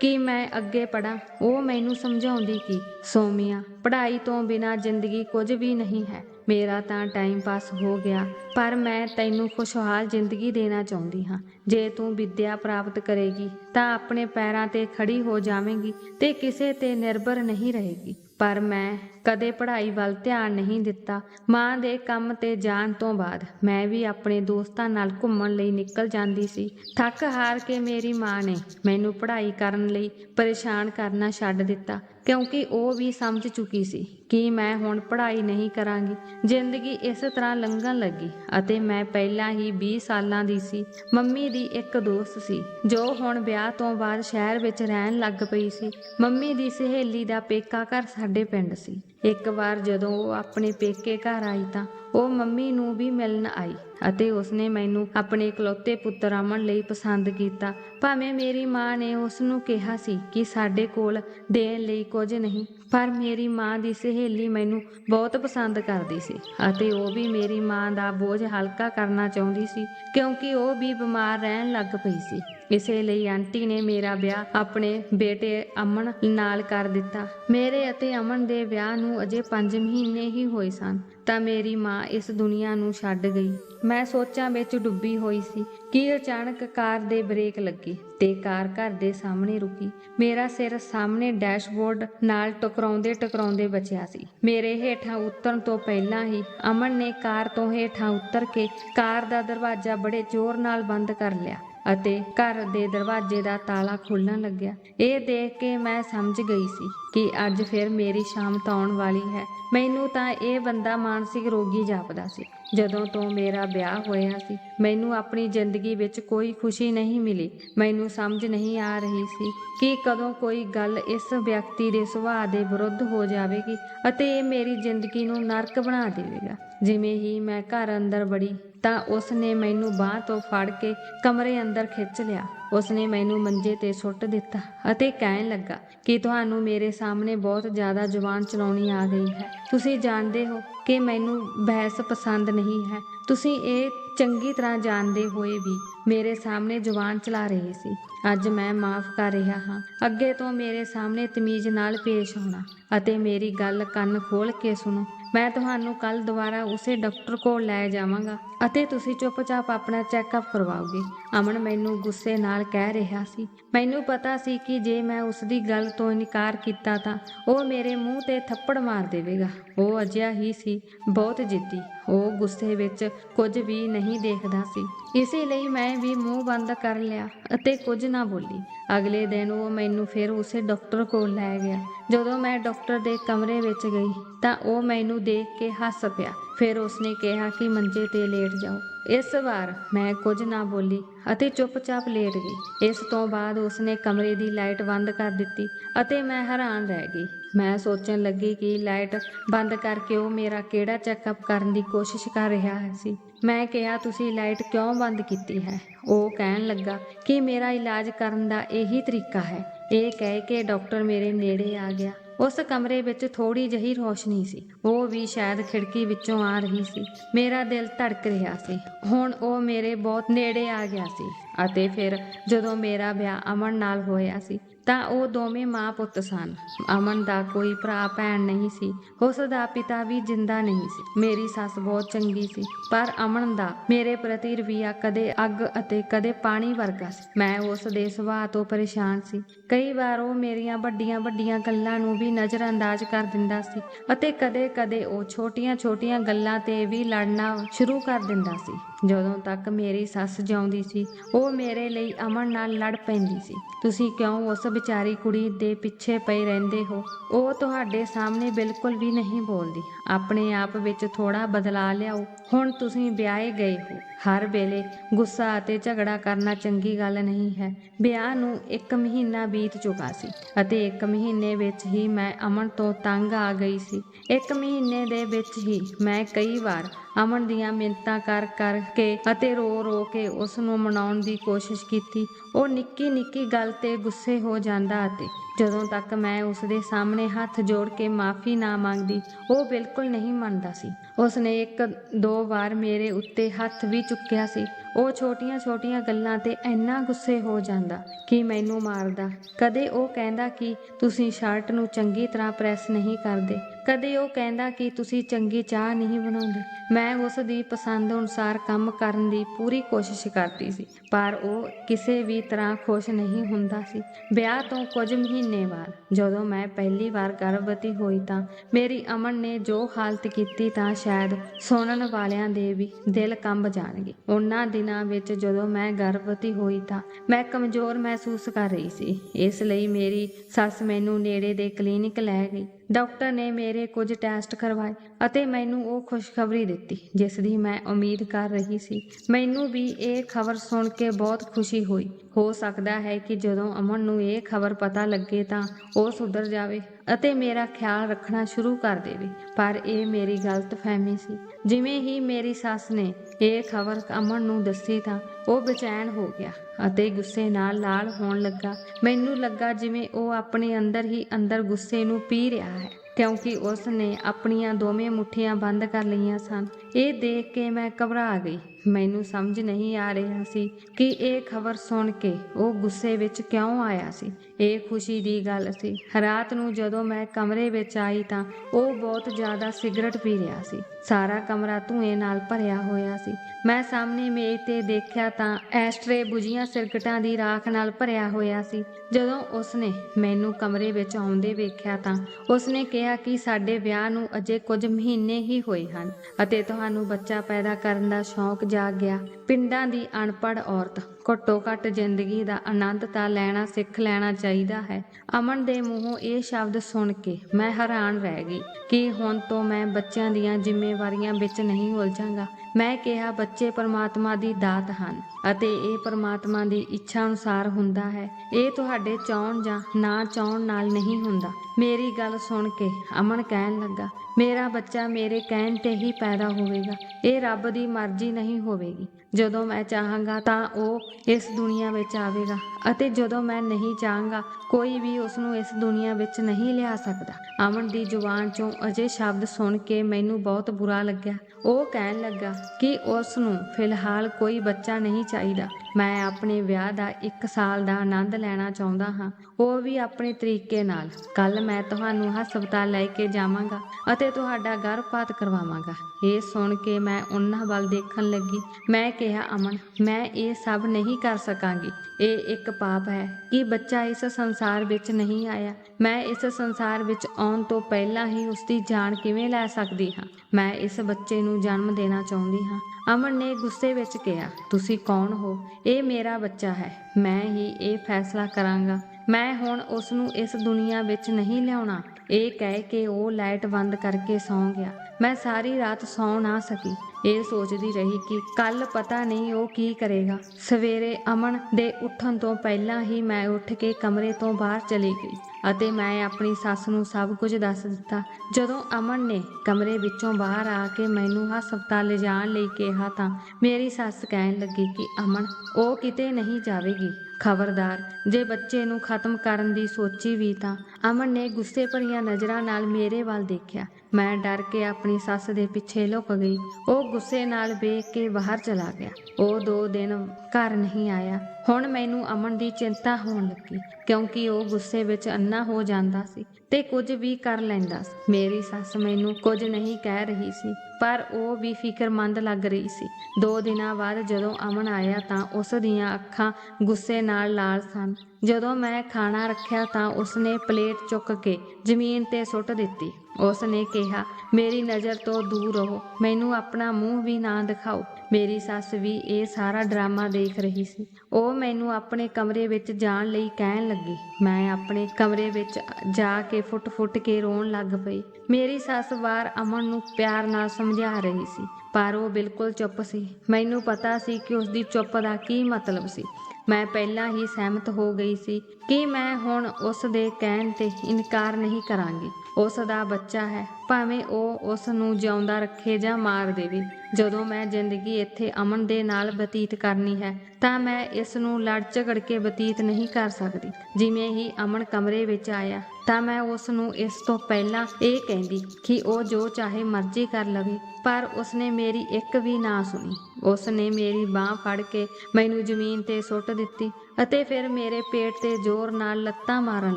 Speaker 1: ਕਿ ਮੈਂ ਅੱਗੇ ਪੜਾਂ ਉਹ ਮੈਨੂੰ ਸਮਝਾਉਂਦੀ ਕਿ, ਸੋਮੀਆ, ਪੜ੍ਹਾਈ ਤੋਂ ਬਿਨਾਂ ਜ਼ਿੰਦਗੀ ਕੁਝ ਵੀ ਨਹੀਂ ਹੈ। ਮੇਰਾ ਤਾਂ ਟਾਈਮ ਪਾਸ ਹੋ ਗਿਆ, ਪਰ ਮੈਂ ਤੈਨੂੰ ਖੁਸ਼ਹਾਲ ਜ਼ਿੰਦਗੀ ਦੇਣਾ ਚਾਹੁੰਦੀ ਹਾਂ। ਜੇ ਤੂੰ ਵਿਦਿਆ ਪ੍ਰਾਪਤ ਕਰੇਗੀ, ਤਾਂ ਆਪਣੇ ਪੈਰਾਂ ਤੇ ਖੜੀ ਹੋ ਜਾਵੇਂਗੀ ਤੇ ਕਿਸੇ ਤੇ ਨਿਰਭਰ ਨਹੀਂ ਰਹੇਗੀ। ਪਰ ਮੈਂ ਕਦੇ ਪੜ੍ਹਾਈ ਵੱਲ ਧਿਆਨ ਨਹੀਂ ਦਿੱਤਾ। ਮਾਂ ਦੇ ਕੰਮ ਤੇ ਜਾਣ ਤੋਂ ਬਾਅਦ ਮੈਂ ਵੀ ਆਪਣੇ ਦੋਸਤਾਂ ਨਾਲ ਘੁੰਮਣ ਲਈ ਨਿਕਲ ਜਾਂਦੀ ਸੀ। ਥੱਕ ਹਾਰ ਕੇ ਮੇਰੀ ਮਾਂ ਨੇ ਮੈਨੂੰ ਪੜ੍ਹਾਈ ਕਰਨ ਲਈ ਪਰੇਸ਼ਾਨ ਕਰਨਾ ਛੱਡ ਦਿੱਤਾ, ਕਿਉਂਕਿ ਉਹ ਵੀ ਸਮਝ ਚੁੱਕੀ ਸੀ ਕਿ ਮੈਂ ਹੁਣ ਪੜ੍ਹਾਈ ਨਹੀਂ ਕਰਾਂਗੀ। ਜ਼ਿੰਦਗੀ ਇਸ ਤਰ੍ਹਾਂ ਲੰਘਣ ਲੱਗੀ ਅਤੇ ਮੈਂ ਪਹਿਲਾਂ ਹੀ 20 ਸਾਲਾਂ ਦੀ ਸੀ। ਮੰਮੀ ਦੀ ਇੱਕ ਦੋਸਤ ਸੀ, ਜੋ ਹੁਣ ਵਿਆਹ ਤੋਂ ਬਾਅਦ ਸ਼ਹਿਰ ਵਿੱਚ ਰਹਿਣ ਲੱਗ ਪਈ ਸੀ। ਮੰਮੀ ਦੀ ਸਹੇਲੀ ਦਾ ਪੇਕਾ ਘਰ ਸਾਡੇ ਪਿੰਡ ਸੀ। ਇੱਕ ਵਾਰ ਜਦੋਂ ਉਹ ਆਪਣੇ ਪੇਕੇ ਘਰ ਆਈ ਤਾਂ ਉਹ ਮੰਮੀ ਨੂੰ ਵੀ ਮਿਲਣ ਆਈ ਅਤੇ ਉਸਨੇ ਮੈਨੂੰ ਆਪਣੇ ਇਕਲੌਤੇ ਪੁੱਤਰ ਅਮਨ ਲਈ ਪਸੰਦ ਕੀਤਾ। ਭਾਵੇਂ ਮੇਰੀ ਮਾਂ ਨੇ ਉਸ ਨੂੰ ਕਿਹਾ ਸੀ ਕਿ ਸਾਡੇ ਕੋਲ ਦੇਣ ਲਈ ਕੁਝ ਨਹੀਂ, ਪਰ ਮੇਰੀ ਮਾਂ ਦੀ ਸਹੇਲੀ ਮੈਨੂੰ ਬਹੁਤ ਪਸੰਦ ਕਰਦੀ ਸੀ ਅਤੇ ਉਹ ਵੀ ਮੇਰੀ ਮਾਂ ਦਾ ਬੋਝ ਹਲਕਾ ਕਰਨਾ ਚਾਹੁੰਦੀ ਸੀ ਕਿਉਂਕਿ ਉਹ ਵੀ ਬਿਮਾਰ ਰਹਿਣ ਲੱਗ ਪਈ ਸੀ। ਇਸੇ ਲਈ ਆਂਟੀ ਨੇ ਮੇਰਾ ਵਿਆਹ ਆਪਣੇ ਬੇਟੇ ਅਮਨ ਨਾਲ ਕਰ ਦਿੱਤਾ। ਮੇਰੇ ਅਤੇ ਅਮਨ ਦੇ ਵਿਆਹ ਨੂੰ ਅਜੇ 5 ਮਹੀਨੇ ਹੀ ਹੋਏ ਸਨ, ਤਾਂ ਮੇਰੀ ਮਾਂ ਇਸ ਦੁਨੀਆ ਨੂੰ ਛੱਡ ਗਈ। ਮੈਂ ਸੋਚਾਂ ਵਿੱਚ ਡੁੱਬੀ ਹੋਈ ਸੀ ਕਿ ਅਚਾਨਕ ਕਾਰ ਦੇ ਬ੍ਰੇਕ ਲੱਗੇ ਤੇ ਕਾਰ ਘਰ ਦੇ ਸਾਹਮਣੇ ਰੁਕੀ। ਮੇਰਾ ਸਿਰ ਸਾਹਮਣੇ ਡੈਸ਼ਬੋਰਡ ਨਾਲ ਟਕਰਾਉਂਦੇ ਟਕਰਾਉਂਦੇ ਬਚਿਆ ਸੀ। ਮੇਰੇ ਹੇਠਾਂ ਉਤਰਨ ਤੋਂ ਪਹਿਲਾਂ ਹੀ ਅਮਨ ਨੇ ਕਾਰ ਤੋਂ ਹੇਠਾਂ ਉਤਰ ਕੇ ਕਾਰ ਦਾ ਦਰਵਾਜ਼ਾ ਬੜੇ ਜ਼ੋਰ ਨਾਲ ਬੰਦ ਕਰ ਲਿਆ। ਅਤੇ ਘਰ ਦੇ ਦਰਵਾਜ਼ੇ ਦਾ ਤਾਲਾ ਖੁੱਲਣ ਲੱਗਿਆ। ਇਹ ਦੇਖ ਕੇ ਮੈਂ ਸਮਝ ਗਈ ਸੀ ਕਿ ਅੱਜ ਫਿਰ ਮੇਰੀ ਸ਼ਾਮ ਤਾਂ ਆਉਣ ਵਾਲੀ ਹੈ। ਮੈਨੂੰ ਤਾਂ ਇਹ ਬੰਦਾ ਮਾਨਸਿਕ ਰੋਗੀ ਜਾਪਦਾ ਸੀ। ਜਦੋਂ ਤੋਂ ਮੇਰਾ ਵਿਆਹ ਹੋਇਆ ਸੀ, ਮੈਨੂੰ ਆਪਣੀ ਜ਼ਿੰਦਗੀ ਵਿੱਚ ਕੋਈ ਖੁਸ਼ੀ ਨਹੀਂ ਮਿਲੀ। ਮੈਨੂੰ ਸਮਝ ਨਹੀਂ ਆ ਰਹੀ ਸੀ ਕਿ ਕਦੋਂ ਕੋਈ ਗੱਲ ਇਸ ਵਿਅਕਤੀ ਦੇ ਸੁਭਾਅ ਦੇ ਵਿਰੁੱਧ ਹੋ ਜਾਵੇਗੀ ਅਤੇ ਇਹ ਮੇਰੀ ਜ਼ਿੰਦਗੀ ਨੂੰ ਨਰਕ ਬਣਾ ਦੇਵੇਗਾ। ਜਿਵੇਂ ਹੀ ਮੈਂ ਘਰ ਅੰਦਰ ਬੜੀ ਤਾਂ ਉਸ ਨੇ ਮੈਨੂੰ ਬਾਹ ਤੋਂ ਫੜ ਕੇ ਕਮਰੇ ਅੰਦਰ ਖਿੱਚ ਲਿਆ। ਉਸ ਨੇ ਮੈਨੂੰ ਮੰਜੇ ਤੇ ਸੁੱਟ ਦਿੱਤਾ ਅਤੇ ਕਹਿਣ ਲੱਗਾ ਕਿ ਤੁਹਾਨੂੰ ਮੇਰੇ ਸਾਹਮਣੇ ਬਹੁਤ ਜ਼ਿਆਦਾ ਜ਼ੁਬਾਨ ਚਲਾਉਣੀ ਆ ਗਈ ਹੈ। ਤੁਸੀਂ ਜਾਣਦੇ ਹੋ ਕਿ ਮੈਨੂੰ ਬਹਿਸ ਪਸੰਦ ਨਹੀਂ ਹੈ। ਤੁਸੀਂ ਇਹ ਚੰਗੀ ਤਰ੍ਹਾਂ ਜਾਣਦੇ ਹੋਏ ਵੀ ਮੇਰੇ ਸਾਹਮਣੇ ਜ਼ੁਬਾਨ ਚਲਾ ਰਹੇ ਸੀ। ਅੱਜ ਮੈਂ ਮਾਫ ਕਰ ਰਿਹਾ ਹਾਂ। ਅੱਗੇ ਤੋਂ ਮੇਰੇ ਸਾਹਮਣੇ ਤਮੀਜ਼ ਨਾਲ ਪੇਸ਼ ਹੋਣਾ ਅਤੇ ਮੇਰੀ ਗੱਲ ਕੰਨ ਖੋਲ ਕੇ ਸੁਣੋ। ਮੈਂ ਤੁਹਾਨੂੰ ਕੱਲ ਦੁਬਾਰਾ ਉਸੇ ਡਾਕਟਰ ਕੋਲ ਲੈ ਜਾਵਾਂਗਾ। ਅਤੇ ਤੁਸੀਂ ਚੁੱਪਚਾਪ ਆਪਣਾ ਚੈੱਕਅਪ ਕਰਵਾਓਗੇ। ਅਮਨ ਮੈਨੂੰ ਗੁੱਸੇ ਨਾਲ ਕਹਿ ਰਿਹਾ ਸੀ। ਮੈਨੂੰ ਪਤਾ ਸੀ ਕਿ ਜੇ ਮੈਂ ਉਸ ਦੀ ਗੱਲ ਤੋਂ ਇਨਕਾਰ ਕੀਤਾ ਤਾਂ ਉਹ ਮੇਰੇ ਮੂੰਹ ਤੇ ਥੱਪੜ ਮਾਰ ਦੇਵੇਗਾ। ਉਹ ਅਜਿਹਾ ਹੀ ਸੀ, ਬਹੁਤ ਜਿੱਦੀ। ਉਹ ਗੁੱਸੇ ਵਿੱਚ ਕੁਝ ਵੀ ਨਹੀਂ ਦੇਖਦਾ ਸੀ। ਇਸੇ ਲਈ ਮੈਂ ਵੀ ਮੂੰਹ ਬੰਦ ਕਰ ਲਿਆ ਅਤੇ ਕੁਝ ਨਾ ਬੋਲੀ। ਅਗਲੇ ਦਿਨ ਉਹ ਮੈਨੂੰ ਫਿਰ ਉਸੇ ਡਾਕਟਰ ਕੋਲ ਲੈ ਗਿਆ। ਜਦੋਂ ਮੈਂ ਡਾਕਟਰ ਦੇ ਕਮਰੇ ਵਿੱਚ ਗਈ ਤਾਂ ਉਹ ਮੈਨੂੰ ਦੇਖ ਕੇ ਹੱਸ ਪਿਆ। ਫਿਰ ਉਸਨੇ ਕਿਹਾ ਕਿ ਮੰਜੇ ਤੇ ਲੇਟ ਜਾਓ। ਇਸ ਵਾਰ ਮੈਂ ਕੁਝ ਨਾ ਬੋਲੀ ਅਤੇ ਚੁੱਪਚਾਪ ਲੇਟ ਗਈ। ਇਸ ਤੋਂ ਬਾਅਦ ਉਸਨੇ ਕਮਰੇ ਦੀ ਲਾਈਟ ਬੰਦ ਕਰ ਦਿੱਤੀ ਅਤੇ ਮੈਂ ਹੈਰਾਨ ਰਹਿ ਗਈ। ਮੈਂ ਸੋਚਣ ਲੱਗੀ ਕਿ ਲਾਈਟ ਬੰਦ ਕਰਕੇ ਉਹ ਮੇਰਾ ਕਿਹੜਾ ਚੈੱਕਅਪ ਕਰਨ ਦੀ ਕੋਸ਼ਿਸ਼ ਕਰ ਰਿਹਾ ਸੀ। ਮੈਂ ਕਿਹਾ, ਤੁਸੀਂ ਲਾਈਟ ਕਿਉਂ ਬੰਦ ਕੀਤੀ ਹੈ? ਉਹ ਕਹਿਣ ਲੱਗਾ ਕਿ ਮੇਰਾ ਇਲਾਜ ਕਰਨ ਦਾ ਇਹੀ ਤਰੀਕਾ ਹੈ। ਇਹ ਕਹਿ ਕੇ ਡਾਕਟਰ ਮੇਰੇ ਨੇੜੇ ਆ ਗਿਆ। ਉਸ ਕਮਰੇ ਵਿੱਚ ਥੋੜੀ ਜਹੀ ਰੋਸ਼ਨੀ ਸੀ। ਉਹ ਵੀ ਸ਼ਾਇਦ ਖਿੜਕੀ ਵਿੱਚੋਂ ਆ ਰਹੀ ਸੀ। ਮੇਰਾ ਦਿਲ ਧੜਕ ਰਿਹਾ ਸੀ। ਹੁਣ ਉਹ ਮੇਰੇ ਬਹੁਤ ਨੇੜੇ ਆ ਗਿਆ ਸੀ ਅਤੇ ਫਿਰ ਜਦੋਂ ਮੇਰਾ ਵਿਆਹ ਅਮਨ ਨਾਲ ਹੋਇਆ ਸੀ ਤਾਂ ਉਹ ਦੋਵੇਂ ਮਾਂ ਪੁੱਤ ਸਨ। ਅਮਨ ਦਾ ਕੋਈ ਭਰਾ ਭੈਣ ਨਹੀਂ ਸੀ। ਉਸ ਦਾ ਪਿਤਾ ਵੀ ਜਿੰਦਾ ਨਹੀਂ ਸੀ। ਮੇਰੀ ਸੱਸ ਬਹੁਤ ਚੰਗੀ ਸੀ। ਪਰ ਅਮਨ ਦਾ ਮੇਰੇ ਪ੍ਰਤੀ ਰਵਈਆ ਕਦੇ ਅੱਗ ਅਤੇ ਕਦੇ ਪਾਣੀ ਵਰਗਾ ਸੀ। ਮੈਂ ਉਸ ਦੇ ਸੁਭਾਅ ਤੋਂ ਪਰੇਸ਼ਾਨ ਸੀ। ਕਈ ਵਾਰ ਉਹ ਮੇਰੀਆਂ ਵੱਡੀਆਂ ਵੱਡੀਆਂ ਗੱਲਾਂ ਨੂੰ ਵੀ ਨਜ਼ਰਅੰਦਾਜ਼ ਕਰ ਦਿੰਦਾ ਸੀ ਅਤੇ ਕਦੇ-ਕਦੇ ਉਹ ਛੋਟੀਆਂ-ਛੋਟੀਆਂ ਗੱਲਾਂ ਤੇ ਵੀ ਲੜਨਾ ਸ਼ੁਰੂ ਕਰ ਦਿੰਦਾ ਸੀ। ਜਦੋਂ ਤੱਕ ਮੇਰੀ ਸੱਸ ਜਿਉਂਦੀ ਸੀ, ਉਹ ਮੇਰੇ ਲਈ ਅਮਨ ਨਾਲ ਲੜ ਪੈਂਦੀ ਸੀ। ਤੁਸੀਂ ਕਿਉਂ ਉਸ ਵਿਚਾਰੀ ਕੁੜੀ ਦੇ ਪਿੱਛੇ ਪਏ ਰਹਿੰਦੇ ਹੋ? ਉਹ ਤੁਹਾਡੇ ਸਾਹਮਣੇ ਬਿਲਕੁਲ ਵੀ ਨਹੀਂ ਬੋਲਦੀ। ਆਪਣੇ ਆਪ ਵਿੱਚ ਥੋੜਾ ਬਦਲਾ ਲਿਆਓ। ਹੁਣ ਤੁਸੀਂ ਵਿਆਹੇ ਗਏ ਹੋ। ਹਰ ਵੇਲੇ ਗੁੱਸਾ ਅਤੇ ਝਗੜਾ ਕਰਨਾ ਚੰਗੀ ਗੱਲ ਨਹੀਂ ਹੈ। ਵਿਆਹ ਨੂੰ 1 ਮਹੀਨਾ ਬੀਤ ਚੁੱਕਾ ਸੀ ਅਤੇ 1 ਮਹੀਨੇ ਵਿੱਚ ਹੀ ਮੈਂ ਅਮਨ ਤੋਂ ਤੰਗ ਆ ਗਈ ਸੀ। 1 ਮਹੀਨੇ ਦੇ ਵਿੱਚ ਹੀ ਮੈਂ ਕਈ ਵਾਰ ਅਮਨ ਦੀਆਂ ਮਿੰਤਾਂ ਕਰ ਕਰ ਕੇ ਅਤੇ ਰੋ ਰੋ ਕੇ ਉਸ ਨੂੰ ਮਨਾਉਣ ਦੀ ਕੋਸ਼ਿਸ਼ ਕੀਤੀ। ਉਹ ਨਿੱਕੀ ਨਿੱਕੀ ਗੱਲ ਤੇ ਗੁੱਸੇ ਹੋ ਜਾਂਦਾ ਅਤੇ ਜਦੋਂ ਤੱਕ ਮੈਂ ਉਸ ਦੇ ਸਾਹਮਣੇ ਹੱਥ ਜੋੜ ਕੇ ਮਾਫੀ ਨਾ ਮੰਗਦੀ, ਉਹ ਬਿਲਕੁਲ ਨਹੀਂ ਮੰਨਦਾ ਸੀ। ਉਸ ਨੇ ਇੱਕ, ਦੋ ਵਾਰ ਮੇਰੇ ਉੱਤੇ ਹੱਥ ਵੀ ਚੁੱਕਿਆ ਸੀ। ਉਹ ਛੋਟੀਆਂ-ਛੋਟੀਆਂ ਗੱਲਾਂ ਤੇ ਇੰਨਾ ਗੁੱਸੇ ਹੋ ਜਾਂਦਾ ਕਿ ਮੈਨੂੰ ਮਾਰਦਾ। ਕਦੇ ਉਹ ਕਹਿੰਦਾ ਕਿ ਤੁਸੀਂ ਸ਼ਰਟ ਨੂੰ ਚੰਗੀ ਤਰ੍ਹਾਂ ਪ੍ਰੈਸ ਨਹੀਂ ਕਰਦੇ। ਕਦੇ ਉਹ ਕਹਿੰਦਾ ਕਿ ਤੁਸੀਂ ਚੰਗੀ ਚਾਹ ਨਹੀਂ ਬਣਾਉਂਦੇ। ਮੈਂ ਉਸ ਦੀ ਪਸੰਦ ਅਨੁਸਾਰ ਕੰਮ ਕਰਨ ਦੀ ਪੂਰੀ ਕੋਸ਼ਿਸ਼ ਕਰਦੀ ਸੀ, ਪਰ ਉਹ ਕਿਸੇ ਵੀ ਤਰ੍ਹਾਂ ਖੁਸ਼ ਨਹੀਂ ਹੁੰਦਾ ਸੀ। ਵਿਆਹ ਤੋਂ ਕੁਝ ਮਹੀਨੇ ਬਾਅਦ ਜਦੋਂ ਮੈਂ ਪਹਿਲੀ ਵਾਰ ਗਰਭਵਤੀ ਹੋਈ ਤਾਂ ਮੇਰੀ ਅਮਨ ਨੇ ਜੋ ਹਾਲਤ ਕੀਤੀ ਤਾਂ ਸ਼ਾਇਦ ਸੁਣਨ ਵਾਲਿਆਂ ਦੇ ਵੀ ਦਿਲ ਕੰਬ ਜਾਣਗੇ। ਉਹਨਾਂ ਦਿਨਾਂ ਵਿੱਚ ਜਦੋਂ ਮੈਂ ਗਰਭਵਤੀ ਹੋਈ ਤਾਂ ਮੈਂ ਕਮਜ਼ੋਰ ਮਹਿਸੂਸ ਕਰ ਰਹੀ ਸੀ। ਇਸ ਲਈ ਮੇਰੀ ਸੱਸ ਮੈਨੂੰ ਨੇੜੇ ਦੇ ਕਲੀਨਿਕ ਲੈ ਗਈ। ਡਾਕਟਰ ਨੇ ਮੇਰੇ ਕੁਝ ਟੈਸਟ ਕਰਵਾਏ ਅਤੇ ਮੈਨੂੰ ਉਹ ਖੁਸ਼ਖਬਰੀ ਦਿੱਤੀ, ਜਿਸ ਦੀ ਮੈਂ ਉਮੀਦ ਕਰ ਰਹੀ ਸੀ। ਮੈਨੂੰ ਵੀ ਇਹ ਖਬਰ ਸੁਣ ਕੇ ਬਹੁਤ ਖੁਸ਼ੀ ਹੋਈ। ਹੋ ਸਕਦਾ ਹੈ ਕਿ ਜਦੋਂ ਅਮਨ ਨੂੰ ਇਹ ਖਬਰ ਪਤਾ ਲੱਗੇ ਤਾਂ ਉਹ ਸੁਧਰ ਜਾਵੇ ਅਤੇ ਮੇਰਾ ਖਿਆਲ ਰੱਖਣਾ ਸ਼ੁਰੂ ਕਰ ਦੇਵੇ, ਪਰ ਇਹ ਮੇਰੀ ਗਲਤਫਹਿਮੀ ਸੀ। ਜਿਵੇਂ ਹੀ ਮੇਰੀ ਸੱਸ ਨੇ ਇਹ ਖਬਰ ਅਮਨ ਨੂੰ ਦੱਸੀ ਤਾਂ ਉਹ ਬੇਚੈਨ ਹੋ ਗਿਆ ਅਤੇ ਗੁੱਸੇ ਨਾਲ ਲਾਲ ਹੋਣ ਲੱਗਾ। ਮੈਨੂੰ ਲੱਗਾ ਜਿਵੇਂ ਉਹ ਆਪਣੇ ਅੰਦਰ ਹੀ ਅੰਦਰ ਗੁੱਸੇ ਨੂੰ ਪੀ ਰਿਹਾ ਹੈ, ਕਿਉਂਕਿ ਉਸ ਨੇ ਆਪਣੀਆਂ ਦੋਵੇਂ ਮੁੱਠੀਆਂ ਬੰਦ ਕਰ ਲਈਆਂ ਸਨ। ਇਹ ਦੇਖ ਕੇ ਮੈਂ ਘਬਰਾ ਗਈ। ਮੈਨੂੰ ਸਮਝ ਨਹੀਂ ਆ ਰਿਹਾ ਸੀ ਕਿ ਇਹ ਖਬਰ ਸੁਣ ਕੇ ਉਹ ਗੁੱਸੇ ਵਿੱਚ ਕਿਉਂ ਆਇਆ ਸੀ। ਇਹ ਖੁਸ਼ੀ ਦੀ ਗੱਲ ਸੀ। ਰਾਤ ਨੂੰ ਜਦੋਂ ਮੈਂ ਕਮਰੇ ਵਿੱਚ ਆਈ ਤਾਂ ਉਹ ਬਹੁਤ ਜ਼ਿਆਦਾ ਸਿਗਰਟ ਪੀ ਰਿਹਾ ਸੀ। ਸਾਰਾ ਕਮਰਾ ਧੂਏ ਨਾਲ ਭਰਿਆ ਹੋਇਆ ਸੀ। ਮੈਂ ਸਾਹਮਣੇ ਮੇਜ਼ ਤੇ ਦੇਖਿਆ ਤਾਂ ਐਸਟਰੇ ਬੁਝੀਆਂ ਸਿਰਕਟਾਂ ਦੀ ਰਾਖ ਨਾਲ ਭਰਿਆ ਹੋਇਆ ਸੀ। ਜਦੋਂ ਉਸਨੇ ਮੈਨੂੰ ਕਮਰੇ ਵਿੱਚ ਆਉਂਦੇ ਵੇਖਿਆ ਤਾਂ ਉਸਨੇ ਕਿਹਾ ਕਿ ਸਾਡੇ ਵਿਆਹ ਨੂੰ ਅਜੇ ਕੁਝ ਮਹੀਨੇ ਹੀ ਹੋਏ ਹਨ ਅਤੇ ਤੁਹਾਨੂੰ ਬੱਚਾ ਪੈਦਾ ਕਰਨ ਦਾ ਸ਼ੌਂਕ ਜਾਗ ਗਿਆ। ਪਿੰਡਾਂ ਦੀ ਅਨਪੜ੍ਹ ਔਰਤ, ਘੱਟੋ ਘੱਟ ਜ਼ਿੰਦਗੀ ਦਾ ਆਨੰਦ ਤਾਂ ਲੈਣਾ ਸਿੱਖ ਲੈਣਾ ਚਾਹੀਦਾ ਹੈ। ਅਮਨ ਦੇ ਮੂੰਹੋਂ ਇਹ ਸ਼ਬਦ ਸੁਣ ਕੇ ਮੈਂ ਹੈਰਾਨ ਰਹਿ ਗਈ ਕਿ ਹੁਣ ਤੋਂ ਮੈਂ ਬੱਚਿਆਂ ਦੀਆਂ ਜ਼ਿੰਮੇਵਾਰੀਆਂ ਵਿੱਚ ਨਹੀਂ ਉਲਝਾਂਗਾ। ਮੈਂ ਕਿਹਾ, ਬੱਚੇ ਪਰਮਾਤਮਾ ਦੀ ਦਾਤ ਹਨ ਅਤੇ ਇਹ ਪਰਮਾਤਮਾ ਦੀ ਇੱਛਾ ਅਨੁਸਾਰ ਹੁੰਦਾ ਹੈ। ਇਹ ਤੁਹਾਡੇ ਚਾਹਣ ਜਾਂ ਨਾ ਚਾਹਣ ਨਾਲ ਨਹੀਂ ਹੁੰਦਾ। ਮੇਰੀ ਗੱਲ ਸੁਣ ਕੇ ਅਮਨ ਕਹਿਣ ਲੱਗਾ, ਮੇਰਾ ਬੱਚਾ ਮੇਰੇ ਕਹਿਣ ਤੇ ਹੀ ਪੈਦਾ ਹੋ ਹੋਵੇਗਾ। ਇਹ ਰੱਬ ਦੀ ਮਰਜ਼ੀ ਨਹੀਂ ਹੋਵੇਗੀ। ਜਦੋਂ ਮੈਂ ਚਾਹਾਂਗਾ ਤਾਂ ਉਹ ਇਸ ਦੁਨੀਆ ਵਿੱਚ ਆਵੇਗਾ ਅਤੇ ਜਦੋਂ ਮੈਂ ਨਹੀਂ ਚਾਹਾਂਗਾ, ਕੋਈ ਵੀ ਉਸ ਨੂੰ ਇਸ ਦੁਨੀਆ ਵਿੱਚ ਨਹੀਂ ਲਿਆ ਸਕਦਾ। ਅਮਨ ਦੀ ਜ਼ੁਬਾਨ ਚੋਂ ਅਜੇ ਸ਼ਬਦ ਸੁਣ ਕੇ ਮੈਨੂੰ ਬਹੁਤ ਬੁਰਾ ਲੱਗਿਆ। ਉਹ ਕਹਿਣ ਲੱਗਾ ਕਿ ਉਸ ਨੂੰ ਫਿਲਹਾਲ ਕੋਈ ਬੱਚਾ ਨਹੀਂ ਚਾਹੀਦਾ। ਮੈਂ ਆਪਣੇ ਵਿਆਹ ਦਾ 1 ਸਾਲ ਦਾ ਆਨੰਦ ਲੈਣਾ ਚਾਹੁੰਦਾ ਹਾਂ। ਉਹ ਵੀ ਆਪਣੇ ਤਰੀਕੇ ਨਾਲ। ਕੱਲ ਮੈਂ ਤੁਹਾਨੂੰ ਹਸਪਤਾਲ ਲੈ ਕੇ ਜਾਵਾਂਗਾ ਅਤੇ ਤੁਹਾਡਾ ਗਰਭਪਾਤ ਕਰਵਾਵਾਂਗਾ। ਇਹ ਸੁਣ ਕੇ ਮੈਂ ਉਹਨਾਂ ਵੱਲ ਦੇਖਣ ਲੱਗੀ। ਮੈਂ ਕਿਹਾ, ਅਮਨ, ਮੈਂ ਇਹ ਸਭ ਨਹੀਂ ਕਰ ਸਕਾਂਗੀ। ਇਹ ਇੱਕ ਪਾਪ ਹੈ ਕਿ ਬੱਚਾ ਇਸ ਸੰਸਾਰ ਵਿੱਚ ਨਹੀਂ ਆਇਆ। ਮੈਂ ਇਸ ਸੰਸਾਰ ਵਿੱਚ ਆਉਣ ਤੋਂ ਪਹਿਲਾਂ ਹੀ ਉਸ ਦੀ ਜਾਨ ਕਿਵੇਂ ਲੈ ਸਕਦੀ ਹਾਂ? ਮੈਂ ਇਸ ਬੱਚੇ ਨੂੰ ਜਨਮ ਦੇਣਾ ਚਾਹੁੰਦੀ ਹਾਂ। ਅਮਨ ਨੇ ਗੁੱਸੇ ਵਿੱਚ ਕਿਹਾ, ਤੁਸੀਂ ਕੌਣ ਹੋ? ਇਹ ਮੇਰਾ ਬੱਚਾ ਹੈ। ਮੈਂ ਹੀ ਇਹ ਫੈਸਲਾ ਕਰਾਂਗਾ। ਮੈਂ ਹੁਣ ਉਸ ਨੂੰ ਇਸ ਦੁਨੀਆ ਵਿੱਚ ਨਹੀਂ ਲਿਆਉਣਾ। ਇਹ ਕਹਿ ਕੇ ਉਹ ਲਾਈਟ ਬੰਦ ਕਰਕੇ ਸੌਂ ਗਿਆ। ਮੈਂ ਸਾਰੀ ਰਾਤ ਸੌਂ ਨਾ ਸਕੀ। ਇਹ ਸੋਚਦੀ ਰਹੀ ਕਿ ਕੱਲ ਪਤਾ ਨਹੀਂ ਉਹ ਕੀ ਕਰੇਗਾ। ਸਵੇਰੇ ਅਮਨ ਦੇ ਉੱਠਣ ਤੋਂ ਪਹਿਲਾਂ ਹੀ ਮੈਂ ਉੱਠ ਕੇ ਕਮਰੇ ਤੋਂ ਬਾਹਰ ਚਲੀ ਗਈ ਅਤੇ ਮੈਂ ਆਪਣੀ ਸੱਸ ਨੂੰ ਸਭ ਕੁਝ ਦੱਸ ਦਿੱਤਾ। ਜਦੋਂ ਅਮਨ ਨੇ ਕਮਰੇ ਵਿੱਚੋਂ ਬਾਹਰ ਆ ਕੇ ਮੈਨੂੰ ਹਸਪਤਾਲ ਲਿਜਾਣ ਲਈ ਕਿਹਾ ਤਾਂ ਮੇਰੀ ਸੱਸ ਕਹਿਣ ਲੱਗੀ ਕਿ ਅਮਨ, ਉਹ ਕਿਤੇ ਨਹੀਂ ਜਾਵੇਗੀ। ਖਬਰਦਾਰ, ਜੇ ਬੱਚੇ ਨੂੰ ਖਤਮ ਕਰਨ ਦੀ ਸੋਚੀ ਵੀ ਤਾਂ ਅਮਨ ਨੇ ਗੁੱਸੇ ਭਰੀਆਂ ਨਜ਼ਰਾਂ ਨਾਲ ਮੇਰੇ ਵੱਲ ਦੇਖਿਆ। ਮੈਂ ਡਰ ਕੇ ਆਪਣੀ ਸੱਸ ਦੇ ਪਿੱਛੇ ਲੁਕ ਗਈ। ਉਹ ਗੁੱਸੇ ਨਾਲ ਵੇਖ ਕੇ ਬਾਹਰ ਚਲਾ ਗਿਆ। ਉਹ ਦੋ ਦਿਨ ਘਰ ਨਹੀਂ ਆਇਆ। ਹੁਣ ਮੈਨੂੰ ਅਮਨ ਦੀ ਚਿੰਤਾ ਹੋਣ ਲੱਗੀ, ਕਿਉਂਕਿ ਉਹ ਗੁੱਸੇ ਵਿੱਚ ਅੰਨਾ ਹੋ ਜਾਂਦਾ ਸੀ। ਤੇ ਕੁਝ ਵੀ ਕਰ ਲੈਂਦਾ ਮੇਰੀ ਸੱਸ ਮੈਨੂੰ ਕੁਝ ਨਹੀਂ ਕਹਿ ਰਹੀ ਸੀ, ਪਰ ਉਹ ਵੀ ਫਿਕਰਮੰਦ ਲੱਗ ਰਹੀ ਸੀ। ਦੋ ਦਿਨਾਂ ਬਾਅਦ ਜਦੋਂ ਅਮਨ ਆਇਆ ਤਾਂ ਉਸ ਦੀਆਂ ਅੱਖਾਂ ਗੁੱਸੇ ਨਾਲ ਲਾਲ ਸਨ। ਜਦੋਂ ਮੈਂ ਖਾਣਾ ਰੱਖਿਆ ਤਾਂ ਉਸਨੇ ਪਲੇਟ ਚੁੱਕ ਕੇ ਜ਼ਮੀਨ ਤੇ ਸੁੱਟ ਦਿੱਤੀ। ਉਸ ਨੇ ਕਿਹਾ, ਮੇਰੀ ਨਜ਼ਰ ਤੋਂ ਦੂਰ ਰਹੋ, ਮੈਨੂੰ ਆਪਣਾ ਮੂੰਹ ਵੀ ਨਾ ਦਿਖਾਓ। ਮੇਰੀ ਸੱਸ ਵੀ ਇਹ ਸਾਰਾ ਡਰਾਮਾ ਦੇਖ ਰਹੀ ਸੀ। ਉਹ ਮੈਨੂੰ ਆਪਣੇ ਕਮਰੇ ਵਿੱਚ ਜਾਣ ਲਈ ਕਹਿਣ ਲੱਗੀ। ਮੈਂ ਆਪਣੇ ਕਮਰੇ ਵਿੱਚ ਜਾ ਕੇ ਫੁੱਟ-ਫੁੱਟ ਕੇ ਰੋਣ ਲੱਗ ਪਈ। ਮੇਰੀ ਸੱਸ ਵਾਰ ਅਮਨ ਨੂੰ ਪਿਆਰ ਨਾਲ ਸਮਝਾ ਰਹੀ ਸੀ। ਪਰ ਉਹ ਬਿਲਕੁਲ ਚੁੱਪ ਸੀ। ਮੈਨੂੰ ਪਤਾ ਸੀ ਕਿ ਉਸ ਦੀ ਚੁੱਪ ਦਾ ਕੀ ਮਤਲਬ ਸੀ। ਮੈਂ ਪਹਿਲਾਂ ਹੀ ਸਹਿਮਤ ਹੋ ਗਈ ਸੀ ਕਿ ਮੈਂ ਹੁਣ ਉਸ ਦੇ ਕਹਿਣ ਤੇ ਇਨਕਾਰ ਨਹੀਂ ਕਰਾਂਗੀ। ਉਸ ਦਾ ਬੱਚਾ ਹੈ, ਭਾਵੇਂ ਉਹ ਉਸ ਨੂੰ ਜਿਉਂਦਾ ਰੱਖੇ ਜਾਂ ਮਾਰ ਦੇਵੇ। ਜਦੋਂ ਮੈਂ ਜ਼ਿੰਦਗੀ ਇੱਥੇ ਅਮਨ ਦੇ ਨਾਲ ਬਤੀਤ ਕਰਨੀ ਹੈ, ਤਾਂ ਮੈਂ ਇਸ ਨੂੰ ਲੜ ਝਗੜ ਕੇ ਬਤੀਤ ਨਹੀਂ ਕਰ ਸਕਦੀ। ਜਿਵੇਂ ਹੀ ਅਮਨ ਕਮਰੇ ਵਿੱਚ ਆਇਆ ਤਾਂ ਮੈਂ ਉਸ ਨੂੰ ਇਸ ਤੋਂ ਪਹਿਲਾਂ ਇਹ ਕਹਿੰਦੀ ਕਿ ਉਹ ਜੋ ਚਾਹੇ ਮਰਜ਼ੀ ਕਰ ਲਵੇ, ਪਰ ਉਸਨੇ ਮੇਰੀ ਇੱਕ ਵੀ ਨਾ ਸੁਣੀ। ਉਸਨੇ ਮੇਰੀ ਬਾਹ ਫੜ ਕੇ ਮੈਨੂੰ ਜ਼ਮੀਨ ਤੇ ਸੁੱਟ ਦਿੱਤੀ ਅਤੇ ਫਿਰ ਮੇਰੇ ਪੇਟ ਤੇ ਜ਼ੋਰ ਨਾਲ ਲੱਤਾਂ ਮਾਰਨ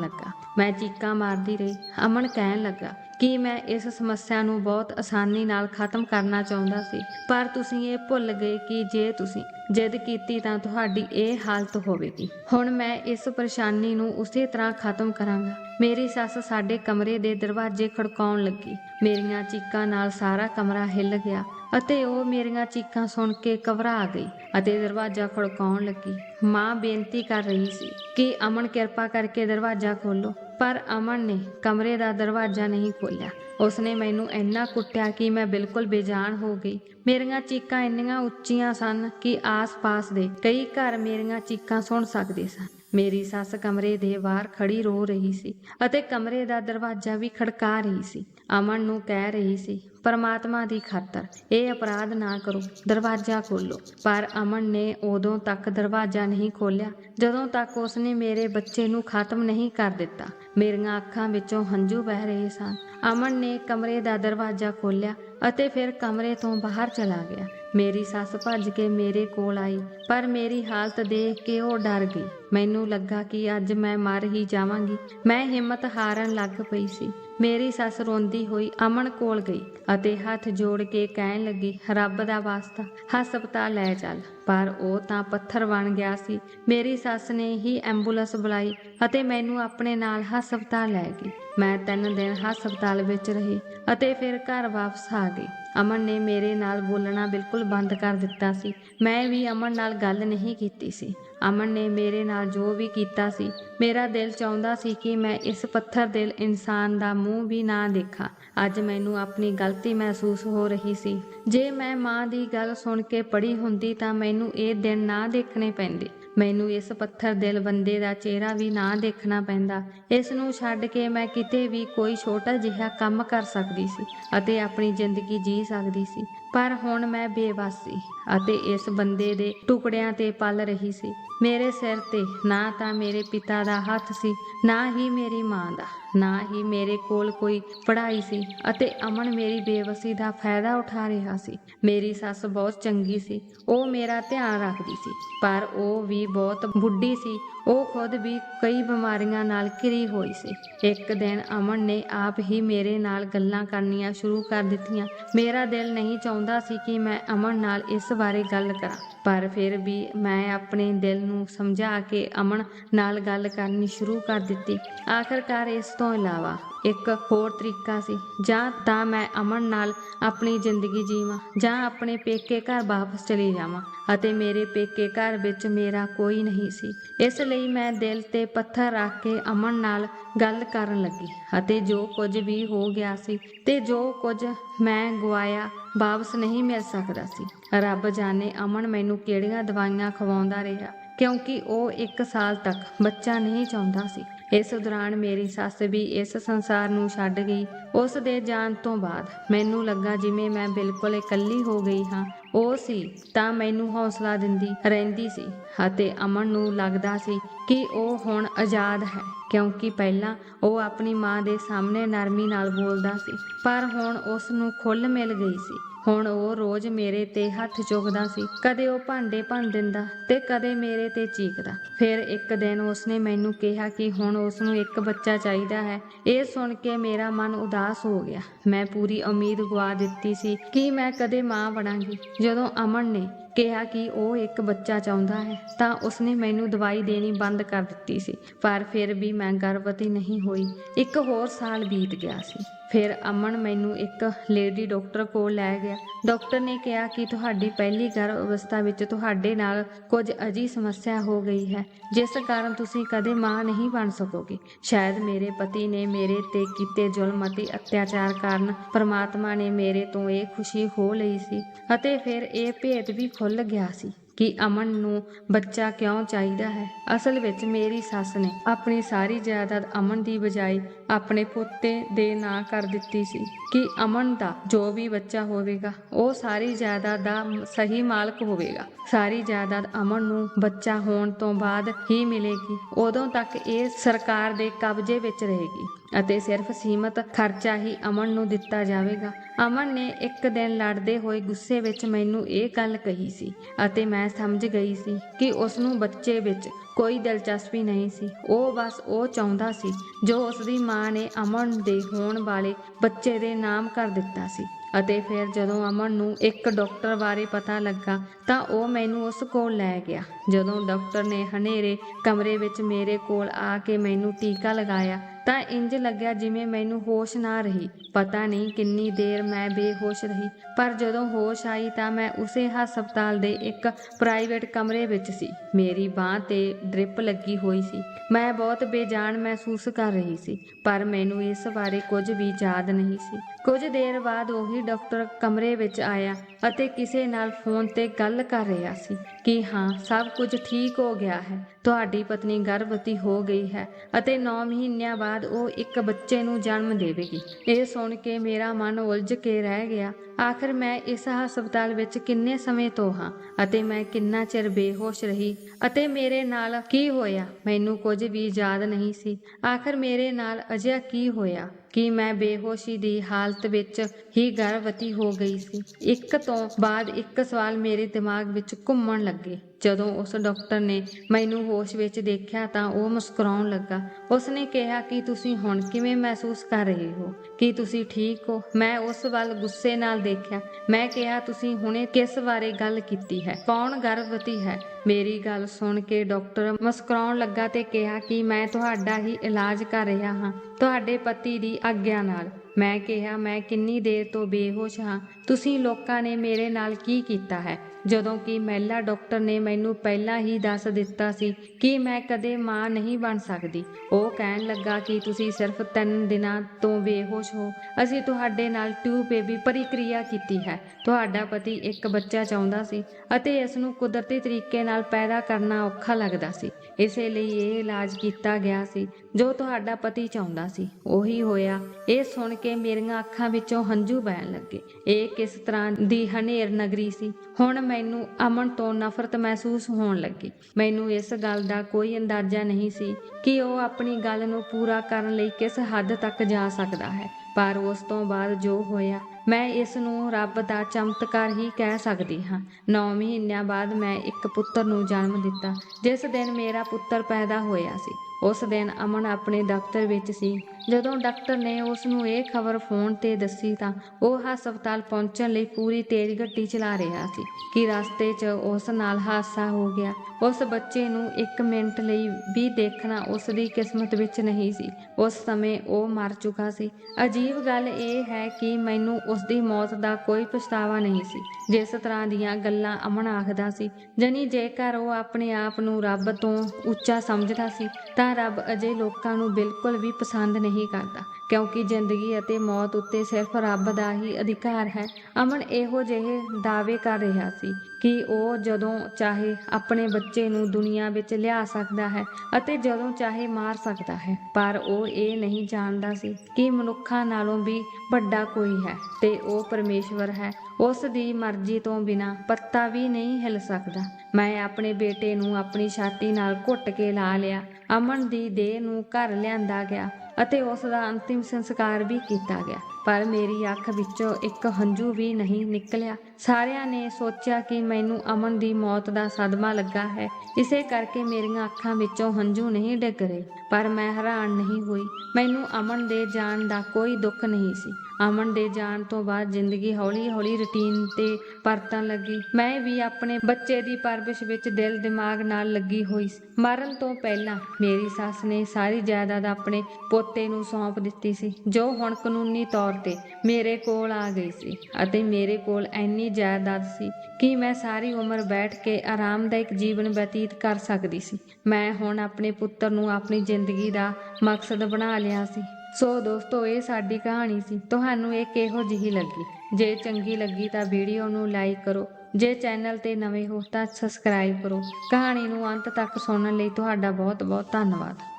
Speaker 1: ਲੱਗਾ। ਮੈਂ ਚੀਕਾਂ ਮਾਰਦੀ ਰਹੀ, ਅਮਨ ਕਹਿਣ ਲੱਗਾ ਕਿ ਮੈਂ ਇਸ ਸਮੱਸਿਆ ਨੂੰ ਬਹੁਤ ਆਸਾਨੀ ਨਾਲ ਖਤਮ ਕਰਨਾ ਚਾਹੁੰਦਾ ਸੀ। ਪਰ ਤੁਸੀਂ ਇਹ ਭੁੱਲ ਗਏ ਕਿ ਜੇ ਤੁਸੀਂ ਜਿੱਦ ਕੀਤੀ ਤਾਂ ਤੁਹਾਡੀ ਇਹ ਹਾਲਤ ਹੋਵੇਗੀ। ਹੁਣ ਮੈਂ ਇਸ ਪਰੇਸ਼ਾਨੀ ਨੂੰ ਉਸੇ ਤਰ੍ਹਾਂ ਖਤਮ ਕਰਾਂਗਾ। ਮੇਰੀ ਸੱਸ ਸਾਡੇ ਕਮਰੇ ਦੇ ਦਰਵਾਜ਼ੇ ਖੜਕਾਉਣ ਲੱਗੀ। ਮੇਰੀਆਂ ਚੀਕਾਂ ਨਾਲ ਸਾਰਾ ਕਮਰਾ ਹਿੱਲ ਗਿਆ ਅਤੇ ਉਹ ਮੇਰੀਆਂ ਚੀਕਾਂ ਸੁਣ ਕੇ ਘਬਰਾ ਗਈ ਅਤੇ ਦਰਵਾਜ਼ਾ ਖੜਕਾਉਣ ਲੱਗੀ। ਮਾਂ ਬੇਨਤੀ ਕਰ ਰਹੀ ਸੀ ਕਿ ਅਮਨ ਕਿਰਪਾ ਕਰਕੇ ਦਰਵਾਜ਼ਾ ਖੋਲੋ ਪਰ ਅਮਨ ਨੇ ਕਮਰੇ ਦਾ ਦਰਵਾਜ਼ਾ ਨਹੀਂ ਖੋਲ੍ਹਿਆ। ਉਸਨੇ ਮੈਨੂੰ ਇੰਨਾ ਕੁੱਟਿਆ ਕਿ ਮੈਂ ਬਿਲਕੁਲ ਬੇਜਾਨ ਹੋ ਗਈ। ਮੇਰੀਆਂ ਚੀਕਾਂ ਇੰਨੀਆਂ ਉੱਚੀਆਂ ਸਨ ਕਿ ਆਸ-ਪਾਸ ਦੇ ਕਈ ਘਰ ਮੇਰੀਆਂ ਚੀਕਾਂ ਸੁਣ ਸਕਦੇ ਸਨ। ਮੇਰੀ ਸੱਸ ਕਮਰੇ ਦੇ ਬਾਹਰ ਖੜੀ ਰੋ ਰਹੀ ਸੀ ਅਤੇ ਕਮਰੇ ਦਾ ਦਰਵਾਜ਼ਾ ਵੀ ਖੜਕਾ ਰਹੀ ਸੀ। ਅਮਨ ਨੂੰ ਕਹਿ ਰਹੀ ਸੀ ਪਰਮਾਤਮਾ ਦੀ ਖਾਤਰ। ਇਹ ਅਪਰਾਧ ਨਾ ਕਰੋ, ਦਰਵਾਜ਼ਾ ਖੋਲੋ ਪਰ ਅਮਨ ਨੇ ਉਦੋਂ ਤੱਕ ਦਰਵਾਜ਼ਾ ਨਹੀਂ ਖੋਲਿਆ ਜਦੋਂ ਤੱਕ ਉਸਨੇ ਮੇਰੇ ਬੱਚੇ ਨੂੰ ਖਤਮ ਨਹੀਂ ਕਰ ਦਿੱਤਾ। ਮੇਰੀਆਂ ਅੱਖਾਂ ਵਿੱਚੋਂ ਹੰਝੂ ਵਹਿ ਰਹੇ ਸਨ। ਅਮਨ ਨੇ ਕਮਰੇ ਦਾ ਦਰਵਾਜ਼ਾ ਖੋਲ੍ਹਿਆ ਅਤੇ ਫਿਰ ਕਮਰੇ ਤੋਂ ਬਾਹਰ ਚਲਾ ਗਿਆ। ਮੇਰੀ ਸੱਸ ਭੱਜ ਕੇ ਮੇਰੇ ਕੋਲ ਆਈ, ਪਰ ਮੇਰੀ ਹਾਲਤ ਦੇਖ ਕੇ ਉਹ ਡਰ ਗਈ। ਮੈਨੂੰ ਲੱਗਾ ਕਿ ਅੱਜ ਮੈਂ ਮਰ ਹੀ ਜਾਵਾਂਗੀ। ਮੈਂ ਹਿੰਮਤ ਹਾਰਨ ਲੱਗ ਪਈ ਸੀ। ਮੇਰੀ ਸੱਸ ਰੋਂਦੀ ਹੋਈ ਅਮਨ ਕੋਲ ਗਈ ਅਤੇ ਹੱਥ ਜੋੜ ਕੇ ਕਹਿਣ ਲੱਗੀ, ਰੱਬ ਦਾ ਵਾਸਤਾ, ਹਸਪਤਾਲ ਲੈ ਚੱਲ। ਪਰ ਉਹ ਤਾਂ ਪੱਥਰ ਬਣ ਗਿਆ ਸੀ। ਮੇਰੀ ਸੱਸ ਨੇ ਹੀ ਐਂਬੂਲੈਂਸ ਬੁਲਾਈ ਅਤੇ ਮੈਨੂੰ ਆਪਣੇ ਨਾਲ ਹਸਪਤਾਲ ਲੈ ਗਈ। ਮੈਂ ਤਿੰਨ ਦਿਨ ਹਸਪਤਾਲ ਵਿੱਚ ਰਹੀ ਅਤੇ ਫਿਰ ਘਰ ਵਾਪਸ ਆ ਗਈ। ਅਮਨ ਨੇ ਮੇਰੇ ਨਾਲ ਬੋਲਣਾ ਬਿਲਕੁਲ ਬੰਦ ਕਰ ਦਿੱਤਾ ਸੀ। ਮੈਂ ਵੀ ਅਮਨ ਨਾਲ ਗੱਲ ਨਹੀਂ ਕੀਤੀ ਸੀ। ਅਮਨ ਨੇ ਮੇਰੇ ਨਾਲ ਜੋ ਵੀ ਕੀਤਾ ਸੀ, ਮੇਰਾ ਦਿਲ ਚਾਹੁੰਦਾ ਸੀ ਕਿ ਮੈਂ ਇਸ ਪੱਥਰ ਦਿਲ ਇਨਸਾਨ ਦਾ ਮੂੰਹ ਵੀ ਨਾ ਦੇਖਾਂ। ਅੱਜ ਮੈਨੂੰ ਆਪਣੀ ਗਲਤੀ ਮਹਿਸੂਸ ਹੋ ਰਹੀ ਸੀ। ਜੇ ਮੈਂ ਮਾਂ ਦੀ ਗੱਲ ਸੁਣ ਕੇ ਪੜੀ ਹੁੰਦੀ ਤਾਂ ਮੈਨੂੰ ਇਹ ਦਿਨ ਨਾ ਦੇਖਣੇ ਪੈਂਦੇ। ਮੈਨੂੰ ਇਸ ਪੱਥਰ ਦਿਲ ਬੰਦੇ ਦਾ ਚਿਹਰਾ ਵੀ ਨਾ ਦੇਖਣਾ ਪੈਂਦਾ। ਇਸ ਨੂੰ ਛੱਡ ਕੇ ਮੈਂ ਕਿਤੇ ਵੀ ਕੋਈ ਛੋਟਾ ਜਿਹਾ ਕੰਮ ਕਰ ਸਕਦੀ ਸੀ ਅਤੇ ਆਪਣੀ ਜ਼ਿੰਦਗੀ ਜੀ ਸਕਦੀ ਸੀ। ਪਰ ਹੁਣ ਮੈਂ ਬੇਵੱਸ ਸੀ ਅਤੇ ਇਸ ਬੰਦੇ ਦੇ ਟੁਕੜਿਆਂ ਤੇ ਪਲ ਰਹੀ ਸੀ। ਮੇਰੇ ਸਿਰ ਤੇ ਨਾ ਤਾਂ ਮੇਰੇ ਪਿਤਾ ਦਾ ਹੱਥ ਸੀ, ਨਾ ਹੀ ਮੇਰੀ ਮਾਂ ਦਾ, ਨਾ ਹੀ ਮੇਰੇ ਕੋਲ ਕੋਈ ਪੜ੍ਹਾਈ ਸੀ ਅਤੇ ਅਮਨ ਮੇਰੀ ਬੇਵਸੀ ਦਾ ਫਾਇਦਾ ਉਠਾ ਰਿਹਾ ਸੀ। ਮੇਰੀ ਸੱਸ ਬਹੁਤ ਚੰਗੀ ਸੀ, ਉਹ ਮੇਰਾ ਧਿਆਨ ਰੱਖਦੀ ਸੀ, ਪਰ ਉਹ ਵੀ ਬਹੁਤ ਬੁੱਢੀ ਸੀ, ਉਹ ਖੁਦ ਵੀ ਕਈ ਬਿਮਾਰੀਆਂ ਨਾਲ ਘਿਰੀ ਹੋਈ ਸੀ। ਇੱਕ ਦਿਨ ਅਮਨ ਨੇ ਆਪ ਹੀ ਮੇਰੇ ਨਾਲ ਗੱਲਾਂ ਕਰਨੀਆਂ ਸ਼ੁਰੂ ਕਰ ਦਿੱਤੀਆਂ। ਮੇਰਾ ਦਿਲ ਨਹੀਂ ਚਾਹੁੰਦਾ ਸੀ ਕਿ ਮੈਂ ਅਮਨ ਨਾਲ ਇਸ ਬਾਰੇ ਗੱਲ ਕਰਾਂ, ਪਰ ਫਿਰ ਵੀ ਮੈਂ ਆਪਣੇ ਦਿਲ ਨੂੰ ਸਮਝਾ ਕੇ ਅਮਨ ਨਾਲ ਗੱਲ ਕਰਨੀ ਸ਼ੁਰੂ ਕਰ ਦਿੱਤੀ। ਆਖਰਕਾਰ ਇਸ ਤੋਂ ਇਲਾਵਾ ਇੱਕ ਹੋਰ ਤਰੀਕਾ ਸੀ, ਜਾਂ ਤਾਂ ਮੈਂ ਅਮਨ ਨਾਲ ਆਪਣੀ ਜ਼ਿੰਦਗੀ ਜੀਵਾਂ, ਜਾਂ ਆਪਣੇ ਪੇਕੇ ਘਰ ਵਾਪਸ ਚਲੀ ਜਾਵਾਂ। ਅਤੇ ਮੇਰੇ ਪੇਕੇ ਘਰ ਵਿੱਚ ਮੇਰਾ ਕੋਈ ਨਹੀਂ ਸੀ। ਇਸ ਲਈ ਮੈਂ ਦਿਲ ਤੇ ਪੱਥਰ ਰੱਖ ਕੇ ਅਮਨ ਨਾਲ ਗੱਲ ਕਰਨ ਲੱਗੀ ਅਤੇ ਜੋ ਕੁਝ ਵੀ ਹੋ ਗਿਆ ਸੀ ਤੇ ਜੋ ਕੁਝ ਮੈਂ ਗਵਾਇਆ ਵਾਪਸ ਨਹੀਂ ਮਿਲ ਸਕਦਾ ਸੀ। ਰੱਬ ਜਾਣੇ ਅਮਨ ਮੈਨੂੰ ਕਿਹੜੀਆਂ ਦਵਾਈਆਂ ਖਵਾਉਂਦਾ ਰਿਹਾ, ਕਿਉਂਕਿ ਉਹ 1 ਸਾਲ ਤੱਕ ਬੱਚਾ ਨਹੀਂ ਚਾਹੁੰਦਾ ਸੀ। ਇਸ ਦੌਰਾਨ ਮੇਰੀ ਸੱਸ ਵੀ ਇਸ ਸੰਸਾਰ ਨੂੰ ਛੱਡ ਗਈ। ਉਸ ਦੇ ਜਾਣ ਤੋਂ ਬਾਅਦ ਮੈਨੂੰ ਲੱਗਾ ਜਿਵੇਂ ਮੈਂ ਬਿਲਕੁਲ ਇਕੱਲੀ ਹੋ ਗਈ ਹਾਂ ਉਹ ਸੀ ਤਾਂ ਮੈਨੂੰ ਹੌਸਲਾ ਦਿੰਦੀ, ਰਹਿੰਦੀ ਸੀ ਅਤੇ ਅਮਨ ਨੂੰ ਲੱਗਦਾ ਸੀ ਕਿ ਉਹ ਹੁਣ ਆਜ਼ਾਦ ਹੈ ਕਿਉਂਕਿ ਪਹਿਲਾਂ ਉਹ ਆਪਣੀ ਮਾਂ ਦੇ ਸਾਹਮਣੇ ਨਰਮੀ ਨਾਲ ਬੋਲਦਾ ਸੀ, ਪਰ ਹੁਣ ਉਸ ਨੂੰ ਖੁੱਲ ਮਿਲ ਗਈ ਸੀ। ਹੁਣ ਉਹ ਰੋਜ਼ ਮੇਰੇ ਤੇ ਹੱਥ ਚੁੱਕਦਾ ਸੀ। ਕਦੇ ਉਹ ਭਾਂਡੇ ਭੰਨ ਦਿੰਦਾ ਤੇ ਕਦੇ ਮੇਰੇ ਤੇ ਚੀਕਦਾ। ਫਿਰ ਇੱਕ ਦਿਨ ਉਸਨੇ ਮੈਨੂੰ ਕਿਹਾ ਕਿ ਹੁਣ ਉਸ ਨੂੰ ਇੱਕ ਬੱਚਾ ਚਾਹੀਦਾ ਹੈ। ਇਹ ਸੁਣ ਕੇ ਮੇਰਾ ਮਨ ਉਦਾਸ ਹੋ ਗਿਆ। ਮੈਂ ਪੂਰੀ ਉਮੀਦ ਗਵਾ ਦਿੱਤੀ ਸੀ ਕਿ ਮੈਂ ਕਦੇ ਮਾਂ ਬਣਾਂਗੀ। ਜਦੋਂ ਅਮਨ ਨੇ ਕਿਹਾ ਕਿ ਉਹ ਇੱਕ ਬੱਚਾ ਚਾਹੁੰਦਾ ਹੈ ਤਾਂ ਉਸਨੇ ਮੈਨੂੰ ਦਵਾਈ ਦੇਣੀ ਬੰਦ ਕਰ ਦਿੱਤੀ ਸੀ। ਪਰ ਫਿਰ ਵੀ ਮੈਂ ਗਰਭਵਤੀ ਨਹੀਂ ਹੋਈ। ਇੱਕ ਹੋਰ ਸਾਲ ਬੀਤ ਗਿਆ ਸੀ। ਫਿਰ ਅਮਨ ਮੈਨੂੰ ਇੱਕ ਲੇਡੀ ਡਾਕਟਰ ਕੋਲ ਲੈ ਗਿਆ। ਡਾਕਟਰ ਨੇ ਕਿਹਾ ਕਿ ਤੁਹਾਡੀ ਪਹਿਲੀ ਗਰਭ ਅਵਸਥਾ ਵਿੱਚ ਤੁਹਾਡੇ ਨਾਲ ਕੁਝ ਅਜੀ ਸਮੱਸਿਆ ਹੋ ਗਈ ਹੈ, ਜਿਸ ਕਾਰਨ ਤੁਸੀਂ ਕਦੇ ਮਾਂ ਨਹੀਂ ਬਣ ਸਕੋਗੇ। ਸ਼ਾਇਦ ਮੇਰੇ ਪਤੀ ਨੇ ਮੇਰੇ ਤੇ ਕੀਤੇ ਜ਼ੁਲਮ ਅਤੇ ਅਤਿਆਚਾਰ ਕਾਰਨ ਪਰਮਾਤਮਾ ਨੇ ਮੇਰੇ ਤੋਂ ਇਹ ਖੁਸ਼ੀ ਖੋ ਲਈ ਸੀ ਅਤੇ ਫਿਰ ਇਹ ਭੇਦ ਵੀ ਖੁੱਲ ਗਿਆ ਸੀ। ਕਿ ਅਮਨ ਨੂੰ ਬੱਚਾ ਕਿਉਂ ਚਾਹੀਦਾ ਹੈ? ਅਸਲ ਵਿੱਚ ਮੇਰੀ ਸੱਸ ਨੇ ਆਪਣੀ ਸਾਰੀ ਜਾਇਦਾਦ ਅਮਨ ਦੀ ਬਜਾਏ ਆਪਣੇ ਪੋਤੇ ਦੇ ਨਾਂ ਕਰ ਦਿੱਤੀ ਸੀ ਕਿ ਅਮਨ ਦਾ ਜੋ ਵੀ ਬੱਚਾ ਹੋਵੇਗਾ, ਉਹ ਸਾਰੀ ਜਾਇਦਾਦ ਦਾ ਸਹੀ ਮਾਲਕ ਹੋਵੇਗਾ। ਸਾਰੀ ਜਾਇਦਾਦ ਅਮਨ ਨੂੰ ਬੱਚਾ ਹੋਣ ਤੋਂ ਬਾਅਦ ਹੀ ਮਿਲੇਗੀ। ਉਦੋਂ ਤੱਕ ਇਹ ਸਰਕਾਰ ਦੇ ਕਬਜ਼ੇ ਵਿੱਚ ਰਹੇਗੀ। ਅਤੇ ਸਿਰਫ ਸੀਮਤ ਖਰਚਾ ਹੀ ਅਮਨ ਨੂੰ ਦਿੱਤਾ ਜਾਵੇਗਾ। ਅਮਨ ਨੇ ਇੱਕ ਦਿਨ ਲੜਦੇ ਹੋਏ ਗੁੱਸੇ ਵਿੱਚ ਮੈਨੂੰ ਇਹ ਗੱਲ ਕਹੀ ਸੀ ਅਤੇ ਮੈਂ ਸਮਝ ਗਈ ਸੀ ਕਿ ਉਸ ਨੂੰ ਬੱਚੇ ਵਿੱਚ ਕੋਈ ਦਿਲਚਸਪੀ ਨਹੀਂ ਸੀ। ਉਹ ਬਸ ਉਹ ਚਾਹੁੰਦਾ ਸੀ ਜੋ ਉਸ ਦੀ ਮਾਂ ਨੇ ਅਮਨ ਦੇ ਹੋਣ ਵਾਲੇ ਬੱਚੇ ਦੇ ਨਾਮ ਕਰ ਦਿੱਤਾ ਸੀ ਅਤੇ ਫਿਰ ਜਦੋਂ ਅਮਨ ਨੂੰ ਇੱਕ ਡਾਕਟਰ ਬਾਰੇ ਪਤਾ ਲੱਗਾ ਤਾਂ ਉਹ ਮੈਨੂੰ ਉਸ ਕੋਲ ਲੈ ਗਿਆ। ਜਦੋਂ ਡਾਕਟਰ ਨੇ ਹਨੇਰੇ ਕਮਰੇ ਵਿੱਚ ਮੇਰੇ ਕੋਲ ਆ ਕੇ ਮੈਨੂੰ ਟੀਕਾ ਲਗਾਇਆ ਤਾਂ ਇੰਜ ਲੱਗਿਆ ਜਿਵੇਂ ਮੈਨੂੰ ਹੋਸ਼ ਨਾ ਰਹੀ। ਪਤਾ ਨਹੀਂ ਕਿੰਨੀ ਦੇਰ ਮੈਂ ਬੇਹੋਸ਼ ਰਹੀ, ਪਰ ਜਦੋਂ ਹੋਸ਼ ਆਈ ਤਾਂ ਮੈਂ ਉਸੇ ਹਸਪਤਾਲ ਦੇ ਇੱਕ ਪ੍ਰਾਈਵੇਟ ਕਮਰੇ ਵਿੱਚ ਸੀ। ਮੇਰੀ ਬਾਹ ਤੇ ਡ੍ਰਿਪ ਲੱਗੀ ਹੋਈ ਸੀ। ਮੈਂ ਬਹੁਤ ਬੇਜਾਨ ਮਹਿਸੂਸ ਕਰ ਰਹੀ ਸੀ, ਪਰ ਮੈਨੂੰ ਇਸ ਬਾਰੇ ਕੁਝ ਵੀ ਯਾਦ ਨਹੀਂ ਸੀ। ਕੁਝ ਦੇਰ ਬਾਅਦ ਉਹੀ ਡਾਕਟਰ ਕਮਰੇ ਵਿੱਚ ਆਇਆ ਅਤੇ ਕਿਸੇ ਨਾਲ ਫੋਨ ਤੇ ਗੱਲ ਕਰ ਰਿਹਾ ਸੀ। ਕਿ ਹਾਂ, ਸਭ ਕੁਝ ਠੀਕ ਹੋ ਗਿਆ ਹੈ। ਤੁਹਾਡੀ ਪਤਨੀ ਗਰਭਵਤੀ ਹੋ ਗਈ ਹੈ ਅਤੇ 9 ਮਹੀਨਿਆਂ ਬਾਅਦ ਉਹ ਇੱਕ ਬੱਚੇ ਨੂੰ ਜਨਮ ਦੇਵੇਗੀ। ਇਹ ਸੁਣ ਕੇ ਮੇਰਾ ਮਨ ਉਲਝ ਕੇ ਰਹਿ ਗਿਆ। ਆਖਰ ਮੈਂ ਇਸ ਹਸਪਤਾਲ ਵਿੱਚ ਕਿੰਨੇ ਸਮੇਂ ਤੋਂ ਹਾਂ ਅਤੇ ਮੈਂ ਕਿੰਨਾ ਚਿਰ ਬੇਹੋਸ਼ ਰਹੀ ਅਤੇ ਮੇਰੇ ਨਾਲ ਕੀ ਹੋਇਆ? ਮੈਨੂੰ ਕੁਝ ਵੀ ਯਾਦ ਨਹੀਂ ਸੀ। ਆਖਰ ਮੇਰੇ ਨਾਲ ਅਜਿਹਾ ਕੀ ਹੋਇਆ? ਕਿ ਮੈਂ ਬੇਹੋਸ਼ੀ ਦੀ ਹਾਲਤ ਵਿੱਚ ਹੀ ਗਰਭਵਤੀ ਹੋ ਗਈ ਸੀ? ਇੱਕ ਤੋਂ ਬਾਅਦ ਇੱਕ ਸਵਾਲ ਮੇਰੇ ਦਿਮਾਗ ਵਿੱਚ ਘੁੰਮਣ ਲੱਗੇ। ਜਦੋਂ ਉਸ ਡਾਕਟਰ ਨੇ ਮੈਨੂੰ ਹੋਸ਼ ਵਿੱਚ ਦੇਖਿਆ ਤਾਂ ਉਹ ਮੁਸਕਰਾਉਣ ਲੱਗਾ। ਉਸਨੇ ਕਿਹਾ, ਕਿ ਤੁਸੀਂ ਹੁਣ ਕਿਵੇਂ ਮਹਿਸੂਸ ਕਰ ਰਹੇ ਹੋ? ਕਿ ਤੁਸੀਂ ਠੀਕ ਹੋ? ਮੈਂ ਉਸ ਵੱਲ ਗੁੱਸੇ ਨਾਲ ਦੇਖਿਆ। ਮੈਂ ਕਿਹਾ, ਤੁਸੀਂ ਹੁਣੇ ਕਿਸ ਬਾਰੇ ਗੱਲ ਕੀਤੀ ਹੈ? ਕੌਣ ਗਰਭਵਤੀ ਹੈ? ਮੇਰੀ ਗੱਲ ਸੁਣ ਕੇ ਡਾਕਟਰ ਮੁਸਕਰਾਉਣ ਲੱਗਾ ਤੇ ਕਿਹਾ ਕਿ ਮੈਂ ਤੁਹਾਡਾ ਹੀ ਇਲਾਜ ਕਰ ਰਿਹਾ ਹਾਂ, ਤੁਹਾਡੇ ਪਤੀ ਦੀ ਆਗਿਆ ਨਾਲ। ਮੈਂ ਕਿਹਾ, ਮੈਂ ਕਿੰਨੀ ਦੇਰ ਤੋਂ ਬੇਹੋਸ਼ ਹਾਂ। ਤੁਸੀਂ ਲੋਕਾਂ ਨੇ ਮੇਰੇ ਨਾਲ ਕੀ ਕੀਤਾ ਹੈ? ਜਦੋਂ ਕਿ ਮਹਿਲਾ ਡਾਕਟਰ ਨੇ ਮੈਨੂੰ ਪਹਿਲਾਂ ਹੀ ਦੱਸ ਦਿੱਤਾ ਸੀ ਕਿ ਮੈਂ ਕਦੇ ਮਾਂ ਨਹੀਂ ਬਣ ਸਕਦੀ। ਉਹ ਕਹਿਣ ਲੱਗਾ ਕਿ ਤੁਸੀਂ ਸਿਰਫ 3 ਦਿਨਾਂ ਤੋਂ ਬੇਹੋਸ਼ ਹੋ। ਅਸੀਂ ਤੁਹਾਡੇ ਨਾਲ ਟਿਊਬ ਬੇਬੀ ਪ੍ਰਕਿਰਿਆ ਕੀਤੀ ਹੈ। ਤੁਹਾਡਾ ਪਤੀ ਇੱਕ ਬੱਚਾ ਚਾਹੁੰਦਾ ਸੀ ਅਤੇ ਇਸ ਨੂੰ ਕੁਦਰਤੀ ਤਰੀਕੇ ਨਾਲ ਪੈਦਾ ਕਰਨਾ ਔਖਾ ਲੱਗਦਾ ਸੀ। ਇਸੇ ਲਈ ਇਹ ਇਲਾਜ ਕੀਤਾ ਗਿਆ ਸੀ ਜੋ ਤੁਹਾਡਾ ਪਤੀ ਚਾਹੁੰਦਾ ਸੀ। ਉਹੀ ਹੋਇਆ। ਇਹ ਸੁਣ ਕੇ ਮੇਰੀਆਂ ਅੱਖਾਂ ਵਿੱਚੋਂ ਹੰਝੂ ਵਹਿਣ ਲੱਗੇ। ਇਹ ਕਿਸ ਤਰ੍ਹਾਂ ਦੀ ਹਨੇਰ ਨਗਰੀ ਸੀ? ਹੁਣ ਮੈਨੂੰ ਅਮਨ ਤੋਂ ਨਫ਼ਰਤ ਮਹਿਸੂਸ ਹੋਣ ਲੱਗੀ। ਮੈਨੂੰ ਇਸ ਗੱਲ ਦਾ ਕੋਈ ਅੰਦਾਜ਼ਾ ਨਹੀਂ ਸੀ ਕਿ ਉਹ ਆਪਣੀ ਗੱਲ ਨੂੰ ਪੂਰਾ ਕਰਨ ਲਈ ਕਿਸ ਹੱਦ ਤੱਕ ਜਾ ਸਕਦਾ ਹੈ, ਪਰ ਉਸ ਤੋਂ ਬਾਅਦ ਜੋ ਹੋਇਆ, ਮੈਂ ਇਸ ਨੂੰ ਰੱਬ ਦਾ ਚਮਤਕਾਰ ਹੀ ਕਹਿ ਸਕਦੀ ਹਾਂ। 9 ਮਹੀਨਿਆਂ ਬਾਅਦ ਮੈਂ ਇੱਕ ਪੁੱਤਰ ਨੂੰ ਜਨਮ ਦਿੱਤਾ, ਜਿਸ ਦਿਨ ਮੇਰਾ ਪੁੱਤਰ ਪੈਦਾ ਹੋਇਆ ਸੀ। ਉਸ ਦਿਨ ਅਮਨ ਆਪਣੇ ਦਫ਼ਤਰ ਵਿੱਚ ਸੀ। ਜਦੋਂ ਡਾਕਟਰ ਨੇ ਉਸ ਨੂੰ ਇਹ ਖਬਰ ਫੋਨ ਤੇ ਦੱਸੀ ਤਾਂ ਉਹ ਹਸਪਤਾਲ ਪਹੁੰਚਣ ਲਈ ਪੂਰੀ ਤੇਜ਼ ਗੱਡੀ ਚਲਾ ਰਿਹਾ ਸੀ ਕਿ ਰਸਤੇ 'ਚ ਉਸ ਨਾਲ ਹਾਦਸਾ ਹੋ ਗਿਆ। ਉਸ ਬੱਚੇ ਨੂੰ 1 ਮਿੰਟ ਲਈ ਵੀ ਦੇਖਣਾ ਉਸ ਦੀ ਕਿਸਮਤ ਵਿੱਚ ਨਹੀਂ ਸੀ। ਉਸ ਸਮੇਂ ਉਹ ਮਰ ਚੁੱਕਾ ਸੀ। ਅਜੀਬ ਗੱਲ ਇਹ ਹੈ ਕਿ ਮੈਨੂੰ ਉਸ ਦੀ ਮੌਤ ਦਾ ਕੋਈ ਪਛਤਾਵਾ ਨਹੀਂ ਸੀ। ਜਿਸ ਤਰ੍ਹਾਂ ਦੀਆਂ ਗੱਲਾਂ ਅਮਨ ਆਖਦਾ ਸੀ, ਜਨੀ ਜੇਕਰ ਉਹ ਆਪਣੇ ਆਪ ਨੂੰ ਰੱਬ ਤੋਂ ਉੱਚਾ ਸਮਝਦਾ ਸੀ, ਤਾਂ ਰੱਬ ਅਜੇ ਲੋਕਾਂ ਨੂੰ ਬਿਲਕੁਲ ਵੀ ਪਸੰਦ ਨਹੀਂ ਕਰਦਾ, ਕਿਉਂਕਿ ਜ਼ਿੰਦਗੀ ਅਤੇ ਮੌਤ ਉੱਤੇ ਸਿਰਫ ਰੱਬ ਦਾ ਹੀ ਅਧਿਕਾਰ ਹੈ। ਅਮਨ ਇਹੋ ਜਿਹੇ ਦਾਅਵੇ ਕਰ ਰਿਹਾ ਸੀ ਕਿ ਉਹ ਜਦੋਂ ਚਾਹੇ ਆਪਣੇ ਬੱਚੇ ਨੂੰ ਦੁਨੀਆ ਵਿੱਚ ਲਿਆ ਸਕਦਾ ਹੈ ਅਤੇ ਜਦੋਂ ਚਾਹੇ ਮਾਰ ਸਕਦਾ ਹੈ, ਪਰ ਉਹ ਇਹ ਨਹੀਂ ਜਾਣਦਾ ਸੀ ਕਿ ਮਨੁੱਖਾਂ ਨਾਲੋਂ ਵੀ ਵੱਡਾ ਕੋਈ ਹੈ ਤੇ ਉਹ ਪਰਮੇਸ਼ਵਰ ਹੈ। ਉਸ ਦੀ ਮਰਜ਼ੀ ਤੋਂ ਬਿਨਾ ਪੱਤਾ ਵੀ ਨਹੀਂ ਹਿਲ ਸਕਦਾ। ਮੈਂ ਆਪਣੇ ਬੇਟੇ ਨੂੰ ਆਪਣੀ ਛਾਤੀ ਨਾਲ ਘੁੱਟ ਕੇ ਲਾ ਲਿਆ। ਅਮਨ ਦੀ ਦੇਹ ਨੂੰ ਘਰ ਲਿਆਂਦਾ ਗਿਆ ਅਤੇ ਉਸ ਦਾ ਅੰਤਿਮ ਸੰਸਕਾਰ ਵੀ ਕੀਤਾ ਗਿਆ। ਪਰ ਮੇਰੀ ਅੱਖ ਵਿੱਚੋਂ ਇੱਕ ਹੰਝੂ ਵੀ ਨਹੀਂ ਨਿਕਲਿਆ। ਸਾਰਿਆਂ ਨੇ ਸੋਚਿਆ ਕਿ ਮੈਨੂੰ ਅਮਨ ਦੀ ਮੌਤ ਦਾ ਸਦਮਾ ਲੱਗਾ ਹੈ। ਇਸੇ ਕਰਕੇ ਮੇਰੀਆਂ ਅੱਖਾਂ ਵਿੱਚੋਂ ਹੰਝੂ ਨਹੀਂ ਡਿੱਗ ਰਹੇ, ਪਰ ਮੈਂ ਹੈਰਾਨ ਨਹੀਂ ਹੋਈ। ਮੈਨੂੰ ਅਮਨ ਦੇ ਜਾਣ ਦਾ ਕੋਈ ਦੁੱਖ ਨਹੀਂ ਸੀ। ਅਮਨ ਦੇ ਜਾਣ ਤੋਂ ਬਾਅਦ ਜ਼ਿੰਦਗੀ ਹੌਲੀ-ਹੌਲੀ ਰੁਟੀਨ ਤੇ ਪਰਤਣ ਲੱਗੀ। ਮੈਂ ਵੀ ਆਪਣੇ ਬੱਚੇ ਦੀ ਪਰਵਿਸ਼ ਵਿੱਚ ਦਿਲ ਦਿਮਾਗ ਨਾਲ ਲੱਗੀ ਹੋਈ ਸੀ। ਮਰਨ ਤੋਂ ਪਹਿਲਾਂ ਮੇਰੀ ਸੱਸ ਨੇ ਸਾਰੀ ਜਾਇਦਾਦ ਆਪਣੇ ਪੋਤੇ ਨੂੰ ਸੌਂਪ ਦਿੱਤੀ ਸੀ, ਜੋ ਹੁਣ ਕਾਨੂੰਨੀ ਤੌਰ ਤੇ ਮੇਰੇ ਕੋਲ ਆ ਗਈ ਸੀ ਅਤੇ ਮੇਰੇ ਕੋਲ ਇੰਨੀ ਜਾਇਦਾਦ ਸੀ ਕਿ ਮੈਂ ਸਾਰੀ ਉਮਰ ਬੈਠ ਕੇ ਆਰਾਮਦਾਇਕ ਜੀਵਨ ਬਤੀਤ ਕਰ ਸਕਦੀ ਸੀ। ਮੈਂ ਹੁਣ ਆਪਣੇ ਪੁੱਤਰ ਨੂੰ ਆਪਣੀ ਜ਼ਿੰਦਗੀ ਦਾ ਮਕਸਦ ਬਣਾ ਲਿਆ ਸੀ। ਸੋ ਦੋਸਤੋ, ਇਹ ਸਾਡੀ ਕਹਾਣੀ ਸੀ। ਤੁਹਾਨੂੰ ਇਹ ਕਿਹੋ ਜਿਹੀ ਲੱਗੀ? ਜੇ ਚੰਗੀ ਲੱਗੀ ਤਾਂ ਵੀਡੀਓ ਨੂੰ ਲਾਈਕ ਕਰੋ। ਜੇ ਚੈਨਲ ਤੇ ਨਵੇਂ ਹੋ ਤਾਂ ਸਬਸਕ੍ਰਾਈਬ ਕਰੋ। ਕਹਾਣੀ ਨੂੰ ਅੰਤ ਤੱਕ ਸੁਣਨ ਲਈ ਤੁਹਾਡਾ ਬਹੁਤ ਬਹੁਤ ਧੰਨਵਾਦ।